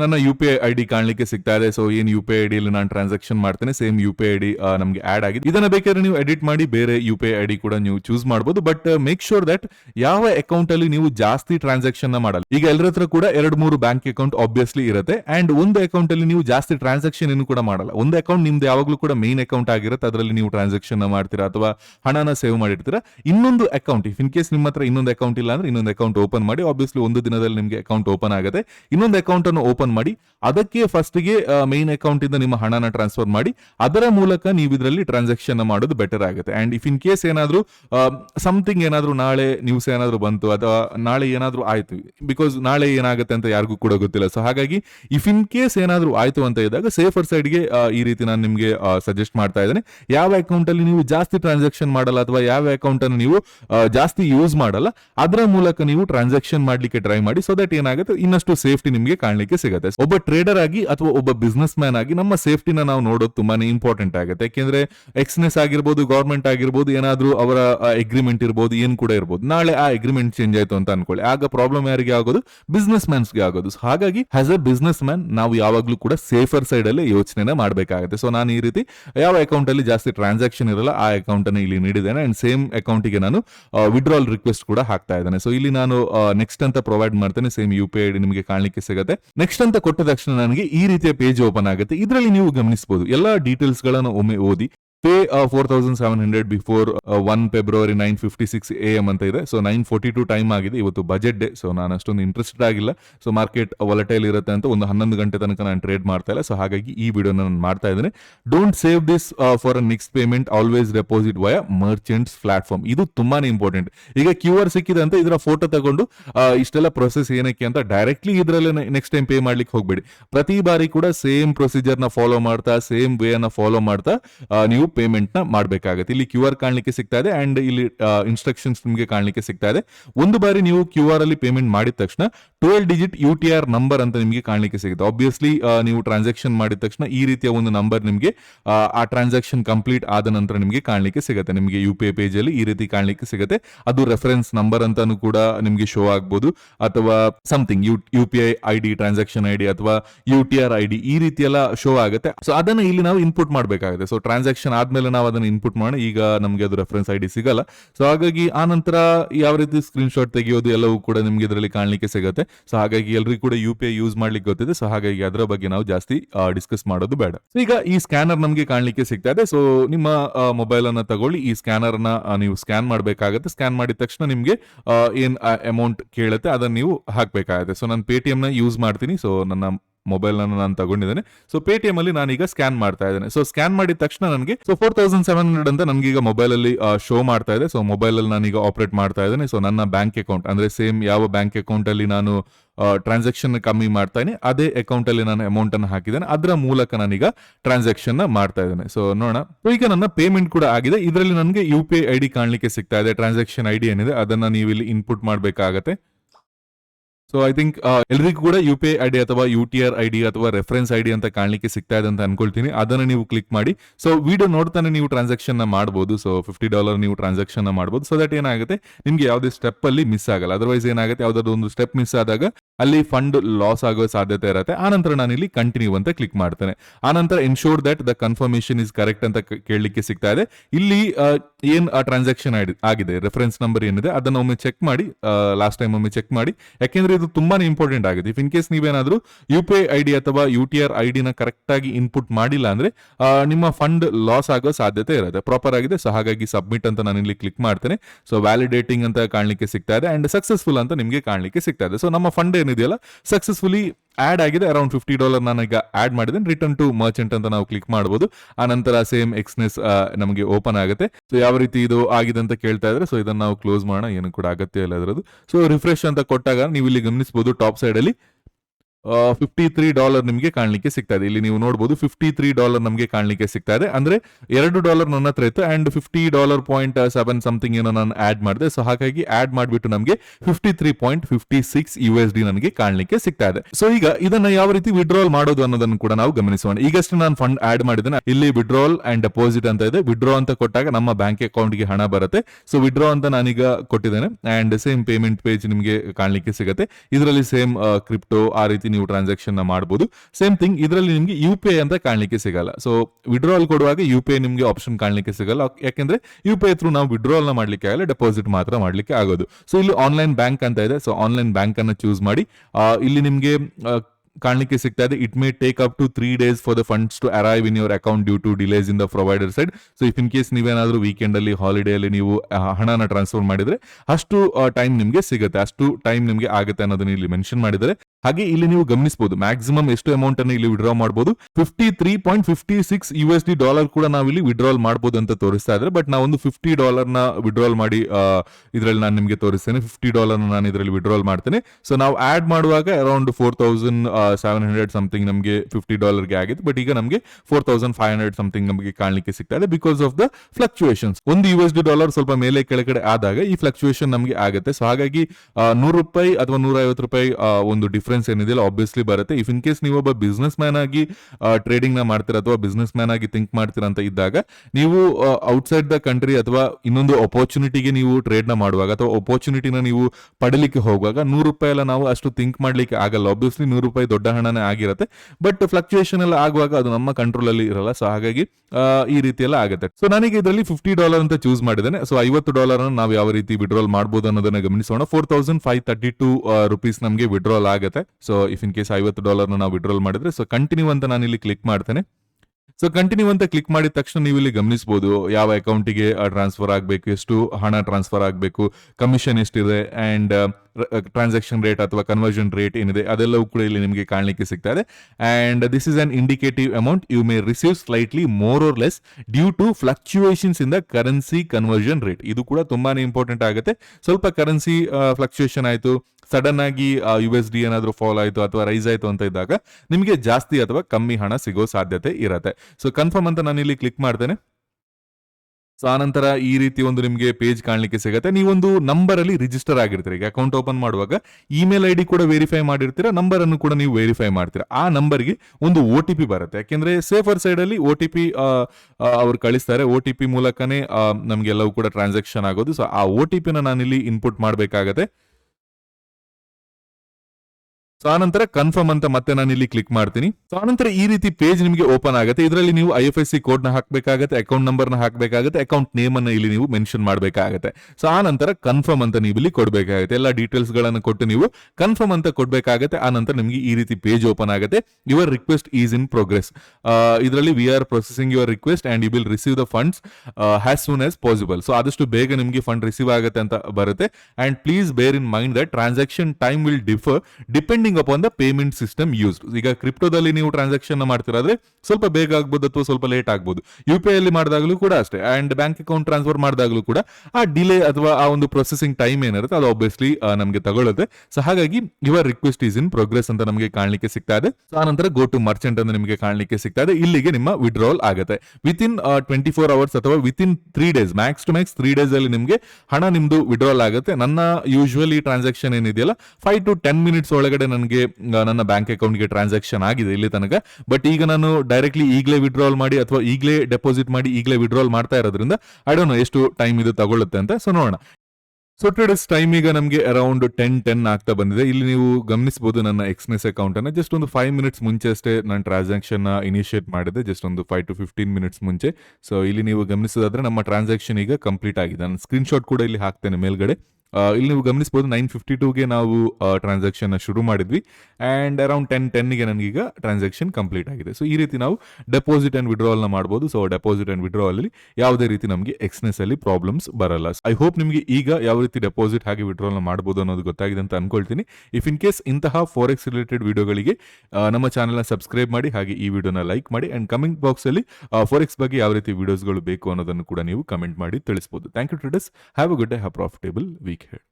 ನನ್ನ U P I I D ಕಾಣಲಿಕ್ಕೆ ಸಿಗ್ತಾ ಇದೆ. ಸೊ ಏನು ಯು ಪಿ ಐ ನಾನು ಟ್ರಾನ್ಸಾಕ್ಷನ್ ಮಾಡ್ತೇನೆ. Same U P I D ನಮಗೆ ಆಡ್ ಆಗಿದೆ ಇದನ್ನ ಬೇಕಾದ್ರೆ ನೀವು ಎಡಿಟ್ ಮಾಡಿ, ಬೇರೆ ಯು ಪಿ ಐ ಡಿ ಕೂಡ ನೀವು ಚೂಸ್ ಮಾಡಬಹುದು ಬಟ್ ಮೇಕ್ ಶೋರ್ ದಟ್ ಯಾವ ಅಕೌಂಟ್ ಅಲ್ಲಿ ನೀವು ಜಾಸ್ತಿ ಟ್ರಾನ್ಸಾಕ್ಷನ್ನ ಮಾಡಲ್ಲ. ಈಗ ಎಲ್ಲರ ಹತ್ರ ಕೂಡ ಎರಡು ಮೂರು ಬ್ಯಾಂಕ್ ಅಕೌಂಟ್ ಆಬ್ವಿಯಸ್ಲಿ ಇರುತ್ತೆ. ಅಂಡ್ ಒಂದು ಅಕೌಂಟ್ ಅಲ್ಲಿ ನೀವು ಜಾಸ್ತಿ ಟ್ರಾನ್ಸಾಕ್ಷನ್ ಏನು ಕೂಡ ಮಾಡಲ್ಲ. ಒಂದು ಅಕೌಂಟ್ ನಿಮ್ದು ಯಾವಾಗಲೂ ಕೂಡ ಮೇನ್ ಅಕೌಂಟ್ ಆಗಿರುತ್ತೆ. ಅದರಲ್ಲಿ ನೀವು ಟ್ರಾನ್ಸಾಕ್ಷನ್ ಮಾಡ್ತೀರಾ ಅಥವಾ ಹಣನ ಸೇವ್ ಮಾಡಿರ್ತೀರಾ. ಇನ್ನೊಂದು ಅಕೌಂಟ್ ಇಫ್ ಇನ್ ಕೇಸ್ ನಿಮ್ಮ ಹತ್ರ ಇನ್ನೊಂದು ಅಕೌಂಟ್ ಇಲ್ಲ ಅಂದ್ರೆ ಇನ್ನೊಂದು ಅಕೌಂಟ್ ಓಪನ್ ಮಾಡಿ. ಆಬ್ವಿಯಸ್ಲಿ ಒಂದು ದಿನದಲ್ಲಿ ನಿಮಗೆ ಅಕೌಂಟ್ ಓಪನ್ ಆಗುತ್ತೆ. ಇನ್ನೊಂದು ಅಕೌಂಟ್ ಅನ್ನು ಓಪನ್ ಮಾಡಿ, ಅದಕ್ಕೆ ಫಸ್ಟ್ಗೆ ಮೈನ್ ಅಕೌಂಟ್ ಇಂದ ನಿಮ್ಮ ಹಣನ ಟ್ರಾನ್ಸ್ಫರ್ ಮಾಡಿ, ಅದರ ಮೂಲಕ ನೀವು ಇದರಲ್ಲಿ ಟ್ರಾನ್ಸಾಕ್ಷನ್ ಮಾಡೋದು ಬೆಟರ್ ಆಗುತ್ತೆ. ಅಂಡ್ ಇಫ್ ಇನ್ ಕೇಸ್ ಏನಾದರೂ ಸಮಥಿಂಗ್ ಏನಾದರೂ ನಾಳೆ ನ್ಯೂಸ್ ಏನಾದರೂ ಬಂತು, ಅಥವಾ ನಾಳೆ ಏನಾದರೂ ಆಯ್ತು ಬಿಕಾಸ್ ನಾಳೆ ಏನಾಗುತ್ತೆ ಅಂತ ಯಾರಿಗೂ ಕೂಡ ಗೊತ್ತಿಲ್ಲ. ಸೊ ಹಾಗಾಗಿ ಇಫ್ ಇನ್ ಕೇಸ್ ಏನಾದರೂ ಆಯ್ತು ಅಂತ ಇದ್ದಾಗ ಸೇಫರ್ ಸೈಡ್ಗೆ ಈ ರೀತಿ ನಾನು ನಿಮಗೆ ಸಜೆಸ್ಟ್ ಮಾಡ್ತಾ ಇದ್ದೇನೆ. ಯಾವ ಅಕೌಂಟ್ ಅಲ್ಲಿ ನೀವು ಜಾಸ್ತಿ ಟ್ರಾನ್ಸಾಕ್ಷನ್ ಮಾಡಲ್ಲ, ಅಥವಾ ಯಾವ ಅಕೌಂಟ್ ಅನ್ನು ನೀವು ಜಾಸ್ತಿ ಯೂಸ್ ಮಾಡಲ್ಲ, ಅದರ ಮೂಲಕ ನೀವು ಟ್ರಾನ್ಸಾಕ್ಷನ್ ಮಾಡ್ಲಿಕ್ಕೆ ಟ್ರೈ ಮಾಡಿ ಸೊ ದಟ್ ಏನಾಗುತ್ತೆ, ಇನ್ನಷ್ಟು ಸೇಫ್ಟಿ ನಿಮಗೆ ಕಾಣಲಿಕ್ಕೆ ಸಿಗುತ್ತೆ. ಒಬ್ಬ ಟ್ರೇಡರ್ ಆಗಿ ಅಥವಾ ಒಬ್ಬ ಬಿಸ್ನೆಸ್ ಮ್ಯಾನ್ ಆಗಿ ನಮ್ಮ ಸೇಫ್ಟಿನ ನಾವು ನೋಡೋದು ತುಂಬಾನೇ ಇಂಪಾರ್ಟೆಂಟ್ ಆಗುತ್ತೆ. ಯಾಕೆಂದ್ರೆ ಎಕ್ಸ್ನೆಸ್ ಆಗಿರ್ಬೋದು ಗೌರ್ಮೆಂಟ್ ಆಗಿರ್ಬೋದು, ಏನಾದರೂ ಅವರ ಅಗ್ರಿಮೆಂಟ್ ಇರ್ಬೋದು, ಏನ್ ಕೂಡ ಇರ್ಬೋದು. ನಾಳೆ ಆ ಅಗ್ರಿಮೆಂಟ್ ಚೇಂಜ್ ಆಯ್ತು ಅಂತ ಅನ್ಕೊಳ್ಳಿ. ಆಗ ಪ್ರಾಬ್ಲಮ್ ಯಾರಿಗೆ ಆಗೋದು? ಬಿಸ್ನೆಸ್ ಮ್ಯಾನ್ಸ್ಗೆ ಆಗೋದು ಹಾಗಾಗಿ ಆಸ್ ಅ ಬಿಸ್ನೆಸ್ ಮ್ಯಾನ್ ನಾವು ಯಾವಾಗ್ಲೂ ಕೂಡ ಸೇಫರ್ ಸೈಡ್ ಅಲ್ಲಿ ಯೋಚನೆ ಮಾಡಬೇಕಾಗುತ್ತೆ. ಸೊ ನಾನು ಈ ರೀತಿ ಯಾವ ಅಕೌಂಟ್ ಅಲ್ಲಿ ಜಾಸ್ತಿ ಟ್ರಾನ್ಸಾಕ್ಷನ್ ಇರಲ್ಲ, ಆ ಅಕೌಂಟ್ ಅನ್ನು ಇಲ್ಲಿ ನೀಡಿದ್ದೇನೆ. ಅಂಡ್ ಸೇಮ್ ಅಕೌಂಟಿಗೆ ನಾನು ವಿಡ್ರಾಲ್ ರಿಕ್ವೆಸ್ಟ್ ಕೂಡ ಹಾಕ್ತಾ ಇದ್ದೇನೆ. ಸೊ ಇಲ್ಲಿ ನಾನು ನೆಕ್ಸ್ಟ್ ಅಂತ ಪ್ರೊವೈಡ್ ಮಾಡ್ತೇನೆ. Same U P I D ನಿಮಗೆ ಕಾಣಲಿಕ್ಕೆ ಸಿಗುತ್ತೆ. ನೆಕ್ಸ್ಟ್ ಅಂತ ಕೊಟ್ಟ ತಕ್ಷಣ ನನಗೆ ಈ ರೀತಿಯ ಪೇಜ್ ಓಪನ್ ಆಗುತ್ತೆ. ಇದರಲ್ಲಿ ನೀವು ಗಮನಿಸಬಹುದು ಎಲ್ಲಾ ಡೀಟೇಲ್ಸ್ಗಳನ್ನು ಒಮ್ಮೆ ಓದಿ. Pay four thousand seven hundred before one February nine fifty six A M ಅಂತ ಇದೆ. So nine forty two time ಆಗಿದೆ. ಇವತ್ತು ಬಜೆಟ್ ಡೇ ಸೊ ನಾನು ಅಷ್ಟೊಂದು ಇಂಟ್ರೆಸ್ಟೆಡ್ ಆಗಿಲ್ಲ. ಸೊ ಮಾರ್ಕೆಟ್ ಒಲಟೈಲ್ ಇರುತ್ತೆ ಅಂತ ಒಂದು ಹನ್ನೊಂದು ಗಂಟೆ ತನಕ ನಾನು ಟ್ರೇಡ್ ಮಾಡ್ತಾ ಇಲ್ಲ. ಸೊ ಹಾಗಾಗಿ ಈ ವಿಡಿಯೋನ ನಾನು ಮಾಡ್ತಾ ಇದ್ದೇನೆ. Don't save this for a next payment always deposit via merchants platform ಇದು ತುಂಬಾನೇ ಇಂಪಾರ್ಟೆಂಟ್ ಈಗ ಕ್ಯೂ ಆರ್ ಸಿಕ್ಕಿದೆ ಅಂತ ಇದರ ಫೋಟೋ ತಗೊಂಡು ಇಷ್ಟೆಲ್ಲ ಪ್ರೊಸೆಸ್ ಏನಕ್ಕೆ ಅಂತ ಡೈರೆಕ್ಟ್ಲಿ ಇದರಲ್ಲಿ ನೆಕ್ಸ್ಟ್ ಟೈಮ್ ಪೇ ಮಾಡ್ಲಿಕ್ಕೆ ಹೋಗ್ಬೇಡಿ. ಪ್ರತಿ ಬಾರಿ ಕೂಡ ಸೇಮ್ ಪ್ರೊಸೀಜರ್ನ ಫಾಲೋ ಮಾಡ್ತಾ ಸೇಮ್ ವೇ ಅನ್ನ ಫಾಲೋ ಮಾಡ್ತಾ ನೀವು ಪೇಮೆಂಟ್ನ ಮಾಡ್ಬೇಕಾಗತ್ತೆ. ಇಲ್ಲಿ ಕ್ಯೂ ಆರ್ ಕಾಣಲಿಕ್ಕೆ ಸಿಗ್ತಾ ಇದೆ ಅಂಡ್ ಇಲ್ಲಿ ಇನ್ಸ್ಟ್ರಕ್ಷನ್ಸ್ ನಿಮಗೆ ಕಾಣಲಿಕ್ಕೆ ಸಿಗ್ತಾ ಇದೆ. ಒಂದು ಬಾರಿ ನೀವು ಕ್ಯೂ ಆರ್ ಅಲ್ಲಿ ಪೇಮೆಂಟ್ ಮಾಡಿದ ತಕ್ಷಣ twelve digit U T R number ಅಂತ ನಿಮಗೆ ಕಾಣಲಿಕ್ಕೆ ಸಿಗುತ್ತೆ. ಆಬ್ವಿಯಸ್ಲಿ ನೀವು ಟ್ರಾನ್ಸಾಕ್ಷನ್ ಮಾಡಿದ ತಕ್ಷಣ ಈ ರೀತಿಯ ಒಂದು ನಂಬರ್ ನಿಮಗೆ ಆ, ಟ್ರಾನ್ಸಾಕ್ಷನ್ ಕಂಪ್ಲೀಟ್ ಆದ ನಂತರ ನಿಮಗೆ ಕಾಣಲಿಕ್ಕೆ ಸಿಗುತ್ತೆ. ನಿಮಗೆ ಯು ಪಿ ಐ ಪೇಜ್ ಅಲ್ಲಿ ಈ ರೀತಿ ಕಾಣಲಿಕ್ಕೆ ಸಿಗುತ್ತೆ. ಅದು ರೆಫರೆನ್ಸ್ ನಂಬರ್ ಅಂತಾನು ಕೂಡ ನಿಮಗೆ ಶೋ ಆಗ್ಬೋದು. ಅಥವಾ something U U P I I D transaction I D ಅಥವಾ U T R I D ಈ ರೀತಿ ಎಲ್ಲ ಶೋ ಆಗುತ್ತೆ. ಸೊ ಅದನ್ನ ಇಲ್ಲಿ ನಾವು ಇನ್ಪುಟ್ ಮಾಡಬೇಕಾಗುತ್ತೆ. ಸೊ ಟ್ರಾನ್ಸಾಕ್ಷನ್ ಆದ್ಮೇಲೆ ನಾವು ಅದನ್ನ ಇನ್ಪುಟ್ ಮಾಡಿ ಈಗ ನಮಗೆ ಅದು ರೆಫರೆನ್ಸ್ ಐ ಡಿ ಸಿಗಲ್ಲ. ಸೊ ಹಾಗಾಗಿ ಆ ನಂತರ ಯಾವ ರೀತಿ ಸ್ಕ್ರೀನ್ ಶಾಟ್ ತೆಗೆಯೋದು ಎಲ್ಲವೂ ಕೂಡ ನಿಮಗೆ ಇದರಲ್ಲಿ ಕಾಣಲಿಕ್ಕೆ ಸಿಗುತ್ತೆ. ಸೊ ಹಾಗಾಗಿ ಎಲ್ರಿಗೂ ಕೂಡ ಯು ಪಿ ಐ ಯೂಸ್ ಮಾಡ್ಲಿಕ್ಕೆ ಗೊತ್ತಿದೆ. ಸೊ ಹಾಗಾಗಿ ಅದರ ಬಗ್ಗೆ ನಾವು ಜಾಸ್ತಿ ಡಿಸ್ಕಸ್ ಮಾಡೋದು ಬೇಡ. ಸೊ ಈಗ ಈ ಸ್ಕ್ಯಾನರ್ ನಮಗೆ ಕಾಣಲಿಕ್ಕೆ ಸಿಗ್ತಾ ಇದೆ. ಸೊ ನಿಮ್ಮ ಮೊಬೈಲ್ ಅನ್ನ ತಗೊಳ್ಳಿ. ಈ ಸ್ಕ್ಯಾನರ್ನ ನೀವು ಸ್ಕ್ಯಾನ್ ಮಾಡಬೇಕಾಗುತ್ತೆ. ಸ್ಕ್ಯಾನ್ ಮಾಡಿದ ತಕ್ಷಣ ನಿಮಗೆ ಏನ್ ಅಮೌಂಟ್ ಕೇಳುತ್ತೆ, ಅದನ್ನ ನೀವು ಹಾಕಬೇಕಾಗುತ್ತೆ. ಸೊ ನಾನು ಪೇಟಿಎಂ ನ ಯೂಸ್ ಮಾಡ್ತೀನಿ. ಸೊ ನನ್ನ ಮೊಬೈಲ್ ಅನ್ನು ನಾನು ತಗೊಂಡಿದ್ದೇನೆ. ಸೊ ಪೇಟಿಎಂ ಅಲ್ಲಿ ನಾನೀಗ ಸ್ಕ್ಯಾನ್ ಮಾಡ್ತಾ ಇದ್ದೇನೆ. ಸೊ ಸ್ಕ್ಯಾನ್ ಮಾಡಿದ ತಕ್ಷಣ ನನಗೆ so four thousand seven hundred ಅಂತ ನನಗೆ ಈಗ ಮೊಬೈಲ್ ಅಲ್ಲಿ ಶೋ ಮಾಡ್ತಾ ಇದೆ. ಸೊ ಮೊಬೈಲ್ ಅಲ್ಲಿ ನಾನೀಗ ಆಪರೇಟ್ ಮಾಡ್ತಾ ಇದ್ದೇನೆ. ಸೊ ನನ್ನ ಬ್ಯಾಂಕ್ ಅಕೌಂಟ್ ಅಂದ್ರೆ ಸೇಮ್ ಯಾವ ಬ್ಯಾಂಕ್ ಅಕೌಂಟ್ ಅಲ್ಲಿ ನಾನು ಟ್ರಾನ್ಸಾಕ್ಷನ್ ಕಮ್ಮಿ ಮಾಡ್ತಾನೆ ಅದೇ ಅಕೌಂಟ್ ಅಲ್ಲಿ ನಾನು ಅಮೌಂಟ್ ಅನ್ನು ಹಾಕಿದ್ದೇನೆ. ಅದರ ಮೂಲಕ ನಾನೀಗ ಟ್ರಾನ್ಸಾಕ್ಷನ್ ಮಾಡ್ತಾ ಇದ್ದೇನೆ. ಸೊ ನೋಡೋಣ. ಈಗ ನನ್ನ ಪೇಮೆಂಟ್ ಕೂಡ ಆಗಿದೆ. ಇದರಲ್ಲಿ ನನಗೆ ಯು ಪಿ ಐ ಡಿ ಕಾಣಲಿಕ್ಕೆ ಸಿಗ್ತಾ ಇದೆ. ಟ್ರಾನ್ಸಾಕ್ಷನ್ ಐ ಡಿ ಏನಿದೆ, ಅದನ್ನ ನೀವು ಇಲ್ಲಿ ಇನ್ಪುಟ್ ಮಾಡಬೇಕಾಗತ್ತೆ. ಸೊ ಐ ಥಿಂಕ್ ಎಲ್ರಿಗೂ ಕೂಡ U P I I D ಅಥವಾ U T R I D ಅಥವಾ ರೆಫರೆನ್ಸ್ ಐ ಡಿ ಅಂತ ಕಾಣಲಿಕ್ಕೆ ಸಿಗ್ತಾ ಇದೆ ಅಂತ ಅನ್ಕೊಳ್ತೀನಿ. ಅದನ್ನ ನೀವು ಕ್ಲಿಕ್ ಮಾಡಿ. ಸೊ ವಿಡಿಯೋ ನೋಡ್ತಾನೆ ನೀವು ಟ್ರಾನ್ಸಾಕ್ಷನ್ ಮಾಡಬಹುದು ಸೊ ಫಿಫ್ಟಿ ಡಾಲರ್ ನೀವು ಟ್ರಾನ್ಸಾಕ್ಷನ್ ಮಾಡಬಹುದು ಸೊ ದಟ್ ಏನಾಗುತ್ತೆ? ನಿಮ್ಗೆ ಯಾವುದೇ ಸ್ಟೆಪ್ ಅಲ್ಲಿ ಮಿಸ್ ಆಗಲ್ಲ. ಅದರ್ವೈಸ್ ಏನಾಗುತ್ತೆ? ಯಾವ್ದಾದ್ರು ಒಂದು ಸ್ಟೆಪ್ ಮಿಸ್ ಆದಾಗ ಅಲ್ಲಿ ಫಂಡ್ ಲಾಸ್ ಆಗೋ ಸಾಧ್ಯತೆ ಇರುತ್ತೆ. ಆನಂತರ ನಾನು ಇಲ್ಲಿ ಕಂಟಿನ್ಯೂ ಅಂತ ಕ್ಲಿಕ್ ಮಾಡ್ತೇನೆ. ಆನಂತರ ensure that the confirmation is correct ಅಂತ ಕೇಳಲಿಕ್ಕೆ ಸಿಗ್ತಾ ಇದೆ. ಇಲ್ಲಿ ಏನ್ ಟ್ರಾನ್ಸಾಕ್ಷನ್ ಆಗಿದೆ ರೆಫರೆನ್ಸ್ ನಂಬರ್ ಏನಿದೆ, ಅದನ್ನ ಒಮ್ಮೆ ಚೆಕ್ ಮಾಡಿ ಲಾಸ್ಟ್ ಟೈಮ್ ಒಮ್ಮೆ ಚೆಕ್ ಮಾಡಿ. ಯಾಕೆಂದ್ರೆ ಇದು ತುಂಬಾನೇ ಇಂಪಾರ್ಟೆಂಟ್ ಆಗಿದೆ. ಇಫ್ ಇನ್ ಕೇಸ್ ನೀವೇನಾದ್ರೂ ಯು ಪಿ ಐ ಐ ಅಥವಾ ಯು ಟಿ ಆರ್ ಐ ಡಿನ ಕರೆಕ್ಟ್ ಆಗಿ ಇನ್ಪುಟ್ ಮಾಡಿಲ್ಲ ಅಂದ್ರೆ ನಿಮ್ಮ ಫಂಡ್ ಲಾಸ್ ಆಗೋ ಸಾಧ್ಯತೆ ಇರುತ್ತೆ. ಪ್ರಾಪರ್ ಆಗಿದೆ, ಸೊ ಹಾಗಾಗಿ ಸಬ್ಮಿಟ್ ಅಂತ ನಾನು ಇಲ್ಲಿ ಕ್ಲಿಕ್ ಮಾಡ್ತೇನೆ. ಸೊ ವ್ಯಾಲಿಡೇಟಿಂಗ್ ಅಂತ ಕಾಣಲಿಕ್ಕೆ ಸಿಗ್ತಾ ಇದೆ ಅಂಡ್ ಸಕ್ಸಸ್ಫುಲ್ ಅಂತ ನಿಮಗೆ ಕಾಣಲಿಕ್ಕೆ ಸಿಗ್ತಾ ಇದೆ. ಸೊ ನಮ್ಮ ಫಂಡ್ ಏನಿದೆಯಲ್ಲ ಸಕ್ಸಸ್ಫುಲಿ ಆಡ್ ಆಗಿದೆ ಅರೌಂಡ್ ಫಿಫ್ಟಿ ಡಾಲರ್ ನಾನು ಈಗ ಆಡ್ ಮಾಡಿದ್ದೇನೆ. ರಿಟರ್ನ್ ಟು ಮರ್ಚೆಂಟ್ ಅಂತ ನಾವು ಕ್ಲಿಕ್ ಮಾಡಬಹುದು ಆ ನಂತರ ಸೇಮ್ ಎಕ್ಸ್ನೆಸ್ ನಮಗೆ ಓಪನ್ ಆಗುತ್ತೆ. ಸೊ ಯಾವ ರೀತಿ ಇದು ಆಗಿದೆ ಅಂತ ಕೇಳ್ತಾ ಇದ್ರೆ ಸೊ ಇದನ್ನ ನಾವು ಕ್ಲೋಸ್ ಮಾಡೋಣ. ಏನು ಕೂಡ ಅಗತ್ಯ ಇಲ್ಲ ಅದರದ್ದು. ಸೊ ರಿಫ್ರೆಶ್ ಅಂತ ಕೊಟ್ಟಾಗ ನೀವು ಇಲ್ಲಿ ಗಮನಿಸಬಹುದು ಟಾಪ್ ಸೈಡ್ ಅಲ್ಲಿ. ಫಿಫ್ಟಿ ತ್ರೀ ಡಾಲರ್ ನಿಮಗೆ ಕಾಣಲಿಕ್ಕೆ ಸಿಗ್ತಾ ಇದೆ. ಇಲ್ಲಿ ನೀವು ನೋಡಬಹುದು ಫಿಫ್ಟಿ ತ್ರೀ ಡಾಲರ್ ನಮಗೆ ಕಾಣಲಿಕ್ಕೆ ಸಿಗ್ತಾ ಇದೆ. ಅಂದ್ರೆ ಎರಡು ಡಾಲರ್ ನನ್ನ ಹತ್ರ ಇತ್ತು and fifty dollar point seven something ಏನೋ ನಾನು ಆಡ್ ಮಾಡಿದೆ. ಸೊ ಹಾಗಾಗಿ ಆಡ್ ಮಾಡಿಬಿಟ್ಟು ನಮಗೆ fifty three point fifty six U S D ನನಗೆ ಕಾಣಲಿಕ್ಕೆ ಸಿಗ್ತಾ ಇದೆ. ಸೊ ಈಗ ಇದನ್ನ ಯಾವ ರೀತಿ ವಿಡ್ರಾಲ್ ಮಾಡೋದು ಅನ್ನೋದನ್ನು ಕೂಡ ನಾವು ಗಮನಿಸೋಣ. ಈಗಷ್ಟು ನಾನು ಫಂಡ್ ಆಡ್ ಮಾಡಿದ್ದೇನೆ. ಇಲ್ಲಿ ವಿಡ್ರಾಲ್ ಅಂಡ್ ಡೆಪಾಸಿಟ್ ಅಂತ ಇದೆ. ವಿಡ್ರಾ ಅಂತ ಕೊಟ್ಟಾಗ ನಮ್ಮ ಬ್ಯಾಂಕ್ ಅಕೌಂಟ್ಗೆ ಹಣ ಬರುತ್ತೆ. ಸೊ ವಿಡ್ರಾ ಅಂತ ನಾನೀಗ ಕೊಟ್ಟಿದ್ದೇನೆ. ಅಂಡ್ ಸೇಮ್ ಪೇಮೆಂಟ್ ಪೇಜ್ ನಿಮಗೆ ಕಾಣಲಿಕ್ಕೆ ಸಿಗುತ್ತೆ. ಇದರಲ್ಲಿ ಸೇಮ್ ಕ್ರಿಪ್ಟೋ ಆ ರೀತಿ ನೀವು ಟ್ರಾನ್ಸಾಕ್ಷನ್ ಮಾಡಬಹುದು ಸೇಮ್ ಥಿಂಗ್ ಇದರಲ್ಲಿ ನಿಮಗೆ ಯು ಪಿ ಐ ಅಂತ ಕಾಣಲಿಕ್ಕೆ ಸಿಗಲ್ಲ. ಸೊ ವಿಡ್ರಾಲ್ ಕೊಡುವಾಗ ಯು ಪಿ ಐ ನಿಮಗೆ ಆಪ್ಷನ್ ಕಾಣಲಿಕ್ಕೆ ಸಿಗಲ್ಲ. ಯಾಕೆಂದ್ರೆ ಯು ಪಿ ಐ ಥ್ರೂ ನಾವು ವಿಡ್ರಾಲ್ ಮಾಡ್ಲಿಕ್ಕೆ ಆಗಲ್ಲ ಡೆಪಾಸಿಟ್ ಮಾತ್ರ ಮಾಡ್ಲಿಕ್ಕೆ ಆಗೋದು. ಸೊ ಇಲ್ಲಿ ಆನ್ಲೈನ್ ಬ್ಯಾಂಕ್ ಅಂತ ಇದೆ. ಸೊ ಆನ್ಲೈನ್ ಬ್ಯಾಂಕ್ ಅನ್ನ ಚೂಸ್ ಮಾಡಿ ಇಲ್ಲಿ ನಿಮಗೆ ಕಾಣಲಿಕ್ಕೆ ಸಿಗ್ತಾ ಇದೆ. It may take up to three days for the funds to arrive in your account due to delays in the provider side so if in case ನೀವೇನಾದ್ರೂ ವೀಕೆಂಡ್ ಅಲ್ಲಿ holiday ಅಲ್ಲಿ ನೀವು ಹಣನ ಟ್ರಾನ್ಸ್ಫರ್ ಮಾಡಿದ್ರೆ, ಅಷ್ಟು ಟೈಮ್ ನಿಮಗೆ ಸಿಗುತ್ತೆ. ಅಷ್ಟು ಟೈಮ್ ನಿಮಗೆ ಆಗುತ್ತೆ ಅನ್ನೋದನ್ನ ಇಲ್ಲಿ ಮೆನ್ಷನ್ ಮಾಡಿದ್ದಾರೆ. ಹಾಗೆ ಇಲ್ಲಿ ನೀವು ಗಮನಿಸಬಹುದು ಮ್ಯಾಕ್ಸಿಮಮ್ ಎಷ್ಟು ಅಮೌಂಟ್ ಅನ್ನು ಇಲ್ಲಿ ವಿಡ್ರಾ ಮಾಡಬಹುದು fifty three point fifty six U S D dollar ಕೂಡ ನಾವು ಇಲ್ಲಿ ವಿಡ್ರಾಲ್ ಮಾಡಬಹುದು ಅಂತ ತೋರಿಸ್ತಾ ಇದ್ರೆ ಬಟ್ ನಾವೊಂದು ಫಿಫ್ಟಿ ಡಾಲರ್ನ ವಿಡ್ರಾಲ್ ಮಾಡಿ ಇದರಲ್ಲಿ ನಾನು ನಿಮಗೆ ತೋರಿಸ್ತೇನೆ. ಫಿಫ್ಟಿ ಡಾಲರ್ ನಾನು ಇದರಲ್ಲಿ ವಿಡ್ರಾಲ್ ಮಾಡ್ತೇನೆ. ಸೊ ನಾವು ಆಡ್ ಮಾಡುವಾಗ around four thousand seven hundred something ನಮಗೆ ಫಿಫ್ಟಿ ಡಾಲರ್ಗೆ ಆಗಿತ್ತು. ಬಟ್ ಈಗ ನಮಗೆ four thousand five hundred something ನಮಗೆ ಕಾಣಲಿಕ್ಕೆ ಸಿಗ್ತಾ ಇದೆ ಬಿಕಾಸ್ ಆಫ್ ದ ಫ್ಲಕ್ಚುಯೇಷನ್ಸ್ ಒಂದು ಯು ಎಸ್ ಡಿ ಡಾಲರ್ ಸ್ವಲ್ಪ ಮೇಲೆ ಕೆಳಗಡೆ ಆದಾಗ ಈ ಫ್ಲಕ್ಚುಯೇಷನ್ ನಮಗೆ ಆಗುತ್ತೆ. ಸೊ ಹಾಗಾಗಿ ನೂರು ರೂಪಾಯಿ ಅಥವಾ ನೂರ ಐವತ್ತು ರೂಪಾಯಿ ಒಂದು ಡಿಫ್ರೆನ್ಸ್ ಏನಿದೆಯಲ್ಲ ಆಬ್ವಿಯಸ್ಲಿ ಬರುತ್ತೆ. ಇಫ್ ಇನ್ ಕೇಸ್ ನೀವು ಒಬ್ಬ ಬಿಸ್ನೆಸ್ ಮ್ಯಾನ್ ಆಗಿ ಟ್ರೇಡಿಂಗ್ನ ಮಾಡ್ತೀರಾ ಅಥವಾ ಬಿಸ್ನೆಸ್ ಮ್ಯಾನ್ ಆಗಿ ಥಿಂಕ್ ಮಾಡ್ತೀರಾ ಅಂತ ಇದ್ದಾಗ, ನೀವು ಔಟ್ಸೈಡ್ ದ ಕಂಟ್ರಿ ಅಥವಾ ಇನ್ನೊಂದು ಅಪರ್ಚುನಿಟಿಗೆ ನೀವು ಟ್ರೇಡ್ನ ಮಾಡುವಾಗ ಅಥವಾ ಅಪರ್ಚುನಿಟಿನ ನೀವು ಪಡಲಿಕ್ಕೆ ಹೋಗುವಾಗ ನೂರು ರೂಪಾಯಿ ಎಲ್ಲ ನಾವು ಅಷ್ಟು ಥಿಂಕ್ ಮಾಡ್ಲಿಕ್ಕೆ ಆಗಲ್ಲ. ಆಬ್ವಿಯಸ್ಲಿ ನೂರು ರೂಪಾಯಿ ದೊಡ್ಡ ಹಣನೇ ಆಗಿರುತ್ತೆ. ಬಟ್ ಫ್ಲಕ್ಚುಯೇಷನ್ ಎಲ್ಲ ಆಗುವಾಗ ಅದು ನಮ್ಮ ಕಂಟ್ರೋಲ್ ಅಲ್ಲಿ ಇರಲ್ಲ. ಸೊ ಹಾಗಾಗಿ ಈ ರೀತಿ ಆಗುತ್ತೆ. ಸೊ ನನಗೆ ಇದರಲ್ಲಿ ಫಿಫ್ಟಿ ಡಾಲರ್ ಅಂತ ಚೂಸ್ ಮಾಡಿದ್ದೇನೆ. ಸೊ ಐವತ್ತು ಡಾಲರ್ ನಾವು ಯಾವ ರೀತಿ ವಿಡ್ರಾಲ್ ಮಾಡಬಹುದು ಅನ್ನೋದನ್ನ ಗಮನಿಸೋಣ. Four thousand five thirty two rupees ನಮಗೆ ವಿಡ್ರಾಲ್ ಆಗುತ್ತೆ. ಸೊ ಇಫ್ ಇನ್ ಕೇಸ್ ಐವತ್ತು ಡಾಲರ್ ನಾವು ವಿಡ್ರಾಲ್ ಮಾಡಿದ್ರೆ ಸೊ ಕಂಟಿನ್ಯೂ ಅಂತ ನಾನು ಇಲ್ಲಿ ಕ್ಲಿಕ್ ಮಾಡ್ತೇನೆ. ಸೊ ಕಂಟಿನ್ಯೂ ಅಂತ ಕ್ಲಿಕ್ ಮಾಡಿದ ತಕ್ಷಣ ನೀವು ಇಲ್ಲಿ ಗಮನಿಸಬಹುದು ಯಾವ ಅಕೌಂಟಿಗೆ ಟ್ರಾನ್ಸ್ಫರ್ ಆಗಬೇಕು, ಎಷ್ಟು ಹಣ ಟ್ರಾನ್ಸ್ಫರ್ ಆಗಬೇಕು ಕಮಿಷನ್ ಎಷ್ಟಿದೆ ಅಂಡ್ ಟ್ರಾನ್ಸಾಕ್ಷನ್ ರೇಟ್ ಅಥವಾ ಕನ್ವರ್ಷನ್ ರೇಟ್ ಏನಿದೆ ಅದೆಲ್ಲವೂ ಕೂಡ ಇಲ್ಲಿ ನಿಮಗೆ ಕಾಣಲಿಕ್ಕೆ ಸಿಗ್ತಾ ಇದೆ. And this is an indicative amount you may receive slightly more or less due to fluctuations in the currency conversion rate ಇದು ಕೂಡ ತುಂಬಾ ಇಂಪಾರ್ಟೆಂಟ್ ಆಗುತ್ತೆ. ಸ್ವಲ್ಪ ಕರೆನ್ಸಿ ಫ್ಲಕ್ಚುಯೇಷನ್ ಆಯಿತು ಸಡನ್ ಆಗಿ ಯು ಎಸ್ ಡಿ ಏನಾದರೂ ಫಾಲ್ ಆಯಿತು ಅಥವಾ ರೈಸ್ ಆಯಿತು ಅಂತ ಇದ್ದಾಗ ನಿಮಗೆ ಜಾಸ್ತಿ ಅಥವಾ ಕಮ್ಮಿ ಹಣ ಸಿಗೋ ಸಾಧ್ಯತೆ ಇರುತ್ತೆ. ಸೊ ಕನ್ಫರ್ಮ್ ಅಂತ ನಾನು ಇಲ್ಲಿ ಕ್ಲಿಕ್ ಮಾಡ್ತೇನೆ. ಸೊ ಆನಂತರ ಈ ರೀತಿ ಒಂದು ನಿಮಗೆ ಪೇಜ್ ಕಾಣಲಿಕ್ಕೆ ಸಿಗುತ್ತೆ. ನೀವೊಂದು ನಂಬರ್ ಅಲ್ಲಿ ರಿಜಿಸ್ಟರ್ ಆಗಿರ್ತೀರಿ. ಈಗ ಅಕೌಂಟ್ ಓಪನ್ ಮಾಡುವಾಗ ಇಮೇಲ್ ಐ ಡಿ ಕೂಡ ವೆರಿಫೈ ಮಾಡಿರ್ತೀರಾ? ನಂಬರ್ ಅನ್ನು ಕೂಡ ನೀವು ವೆರಿಫೈ ಮಾಡ್ತೀರಾ. ಆ ನಂಬರ್ಗೆ ಒಂದು ಒ ಟಿ ಪಿ ಬರುತ್ತೆ. ಯಾಕೆಂದ್ರೆ ಸೇಫರ್ ಸೈಡ್ ಅಲ್ಲಿ ಒ ಟಿ ಪಿ ಅವ್ರು ಕಳಿಸ್ತಾರೆ. ಒ ಟಿ ಪಿ ಮೂಲಕನೇ ನಮಗೆಲ್ಲವೂ ಕೂಡ ಟ್ರಾನ್ಸಾಕ್ಷನ್ ಆಗೋದು. ಸೊ ಆ ಒ ಟಿ ಪಿನ ನಾನಿಲ್ಲಿ ಇನ್ಪುಟ್ ಮಾಡಬೇಕಾಗತ್ತೆ. ಸೊ ಆನಂತರ ಕನ್ಫರ್ಮ್ ಅಂತ ಮತ್ತೆ ನಾನು ಇಲ್ಲಿ ಕ್ಲಿಕ್ ಮಾಡ್ತೀನಿ. ಸೊ ಆನಂತರ ಈ ರೀತಿ ಪೇಜ್ ನಿಮಗೆ ಓಪನ್ ಆಗುತ್ತೆ. ಇದರಲ್ಲಿ ನೀವು ಐ ಎಫ್ ಎಸ್ ಸಿ ಕೋಡ್ನ ಹಾಕಬೇಕಾಗುತ್ತೆ ಅಕೌಂಟ್ ನಂಬರ್ನ ಹಾಕಬೇಕಾಗುತ್ತೆ ಅಕೌಂಟ್ ನೇಮ್ ಅನ್ನ ಇಲ್ಲಿ ನೀವು ಮೆನ್ಷನ್ ಮಾಡಬೇಕಾಗುತ್ತೆ. ಸೊ ಆ ನಂತರ ಕನ್ಫರ್ಮ್ ಅಂತ ನೀವು ಇಲ್ಲಿ ಕೊಡಬೇಕಾಗುತ್ತೆ. ಎಲ್ಲ ಡೀಟೇಲ್ಸ್ಗಳನ್ನು ಕೊಟ್ಟು ನೀವು ಕನ್ಫರ್ಮ್ ಅಂತ ಕೊಡಬೇಕಾಗುತ್ತೆ. ಆ ನಂತರ ನಿಮಗೆ ಈ ರೀತಿ ಪೇಜ್ ಓಪನ್ ಆಗುತ್ತೆ. Your request is in progress ಇದರಲ್ಲಿ we are processing your request and you will receive the funds as soon as possible so ಆದಷ್ಟು ಬೇಗ ನಿಮಗೆ ಫಂಡ್ ರಿಸೀವ್ ಆಗುತ್ತೆ ಅಂತ ಬರುತ್ತೆ. And please bear in mind the transaction time will differ depending upon the payment system used ಈಗ ಕ್ರಿಪ್ಟೋದಲ್ಲಿ ನೀವು transaction ಮಾಡ್ತಿರಾದ್ರೆ ಸ್ವಲ್ಪ ಬೇಗ ಆಗ್ಬೋದು ಅಥವಾ ಸ್ವಲ್ಪ ಲೇಟ್ ಆಗ್ಬೋದು. ಯು ಪಿ ಐ ಅಲ್ಲಿ ಮಾಡಿದಾಗಲೂ ಕೂಡ ಅಷ್ಟೇ. ಅಂಡ್ ಬ್ಯಾಂಕ್ ಅಕೌಂಟ್ ಟ್ರಾನ್ಸ್ಫರ್ ಮಾಡಿದಾಗಲೂ ಕೂಡ ಆ ಡಿಲೇ ಅಥವಾ ಆ ಒಂದು ಪ್ರೊಸೆಸಿಂಗ್ ಟೈಮ್ ಏನಿರುತ್ತೆ ಅದು ಆಬ್ವಿಯಸ್ಲಿ ನಮಗೆ ತಗೊಳ್ಳುತ್ತೆ ಸೊ ಹಾಗಾಗಿ your request is in progress ಅಂತ ನಮಗೆ ಕಾಣಲಿಕ್ಕೆ ಸಿಗ್ತಾ ಇದೆ. ಸೊ ಆನಂತರ ಗೋ ಟು ಮರ್ಚೆಂಟ್ ಅಂತ ನಿಮಗೆ ಕಾಣಲಿಕ್ಕೆ ಸಿಗ್ತಾ ಇದೆ. ಇಲ್ಲಿಗೆ ನಿಮ್ಮ ವಿಡ್ರಾವಲ್ ಆಗುತ್ತೆ. Within twenty four hours ಅಥವಾ within three days max to max three days ಅಲ್ಲಿ ನಿಮಗೆ ಹಣ ನಿಮ್ದು ವಿಡ್ರಾವಲ್ ಆಗುತ್ತೆ. ನನ್ನ ಯೂಶುವಲಿ ಟ್ರಾನ್ಸಾಕ್ಷನ್ ಏನಿದೆಯಲ್ಲ ಫೈವ್ ಟು ಟೆನ್ ಮಿನಿಟ್ಸ್ ಒಳಗಡೆ ನನಗೆ ಆ, ನನ್ನ ಬ್ಯಾಂಕ್ ಅಕೌಂಟ್ಗೆ ಟ್ರಾನ್ಸಾಕ್ಷನ್ ಆಗಿದೆ ಇಲ್ಲಿ ತನಕ. ಬಟ್ ಈಗ ನಾನು ಡೈರೆಕ್ಟ್ಲಿ ಈಗಲೇ ವಿಡ್ರಾವಲ್ ಮಾಡಿ ಅಥವಾ ಈಗಲೇ ಡೆಪಾಸಿಟ್ ಮಾಡಿ ಈಗಲೇ ವಿಡ್ರಾವಲ್ ಮಾಡ್ತಾ ಇರೋದ್ರಿಂದ ಐ ನೋ ಎಷ್ಟು ಟೈಮ್ ಇದು ತಗೊಳ್ಳುತ್ತೆ ಅಂತ. ಸೊ ನೋಡೋಣ. ಸೊ ಟ್ರೇಡರ್ಸ್ ಟೈಮ್ ಈಗ ನಮಗೆ ಅರೌಂಡ್ ಟೆನ್ ಟೆನ್ ಆಗ್ತಾ ಬಂದಿದೆ. ಇಲ್ಲಿ ನೀವು ಗಮನಿಸಬಹುದು ನನ್ನ ಎಕ್ಸ್ಪ್ರೆಸ್ ಅಕೌಂಟ್ ಅನ್ನ. ಜಸ್ಟ್ ಒಂದು ಫೈವ್ ಮಿನಿಟ್ಸ್ ಮುಂಚೆ ಅಷ್ಟೇ ನಾನು ಟ್ರಾನ್ಸಾಕ್ಷನ್ ಇನಿಷಿಯೇಟ್ ಮಾಡಿದೆ. ಜಸ್ಟ್ ಒಂದು ಫೈವ್ ಟು ಫಿಫ್ಟೀನ್ ಮಿನಿಟ್ಸ್ ಮುಂಚೆ. ಸೊ ಇಲ್ಲಿ ನೀವು ಗಮನಿಸೋದಾದ್ರೆ ನಮ್ಮ ಟ್ರಾನ್ಸಾಕ್ಷನ್ ಈಗ ಕಂಪ್ಲೀಟ್ ಆಗಿದೆ. ನಾನು ಸ್ಕ್ರೀನ್ಶಾಟ್ ಕೂಡ ಇಲ್ಲಿ ಹಾಕ್ತೇನೆ ಮೇಲ್ಗಡೆ. ಇಲ್ಲಿ ನೀವು ಗಮನಿಸಬಹುದು ನೈನ್ ಫಿಫ್ಟಿ ಟೂಗೆ ನಾವು ಟ್ರಾನ್ಸಾಕ್ಷನ್ ಶುರು ಮಾಡಿದ್ವಿ. ಆ್ಯಂಡ್ ಅರೌಂಡ್ ಟೆನ್ ಟೆನ್ಗೆ ನನಗೀಗ ಟ್ರಾನ್ಸಾಕ್ಷನ್ ಕಂಪ್ಲೀಟ್ ಆಗಿದೆ. ಸೊ ಈ ರೀತಿ ನಾವು ಡೆಪಾಸಿಟ್ ಆ್ಯಂಡ್ ವಿಡ್ರಾವಲ್ನ ಮಾಡ್ಬೋದು. ಸೊ ಡೆಪಾಸಿಟ್ ಆ್ಯಂಡ್ ವಿಡ್ರಾವಲ್ಲಿ ಯಾವುದೇ ರೀತಿ ನಮಗೆ ಎಕ್ಸ್ನೆಸ್ ಅಲ್ಲಿ ಪ್ರಾಬ್ಲಮ್ಸ್ ಬರಲ್ಲ. ಐ ಹೋಪ್ ನಿಮಗೆ ಈಗ ಯಾವ ರೀತಿ ಡೆಪಾಸಿಟ್ ಹಾಗೆ ವಿಡ್ರಾವಲ್ನ ಮಾಡ್ಬೋದು ಅನ್ನೋದು ಗೊತ್ತಾಗಿದೆ ಅಂತ ಅನ್ಕೊಳ್ತೀನಿ. ಇಫ್ ಇನ್ ಕೇಸ್ ಇಂತಹ ಫಾರೆಕ್ಸ್ ರಿಲೇಟೆಡ್ ವಿಡಿಯೋಗಳಿಗೆ ನಮ್ಮ ಚಾನಲ್ನ ಸಬ್ಸ್ಕ್ರೈಬ್ ಮಾಡಿ, ಹಾಗೆ ಈ ವಿಡಿಯೋನ ಲೈಕ್ ಮಾಡಿ ಆ್ಯಂಡ್ ಕಮೆಂಟ್ ಬಾಕ್ಸಲ್ಲಿ ಫಾರೆಕ್ಸ್ ಬಗ್ಗೆ ಯಾವ ರೀತಿ ವಿಡಿಯೋಸ್ಗಳು ಬೇಕು ಅನ್ನೋದನ್ನು ಕೂಡ ನೀವು ಕಮೆಂಟ್ ಮಾಡಿ ತಿಳಿಸ್ಬೋದು. Thank you traders have a good day have profitable week Maker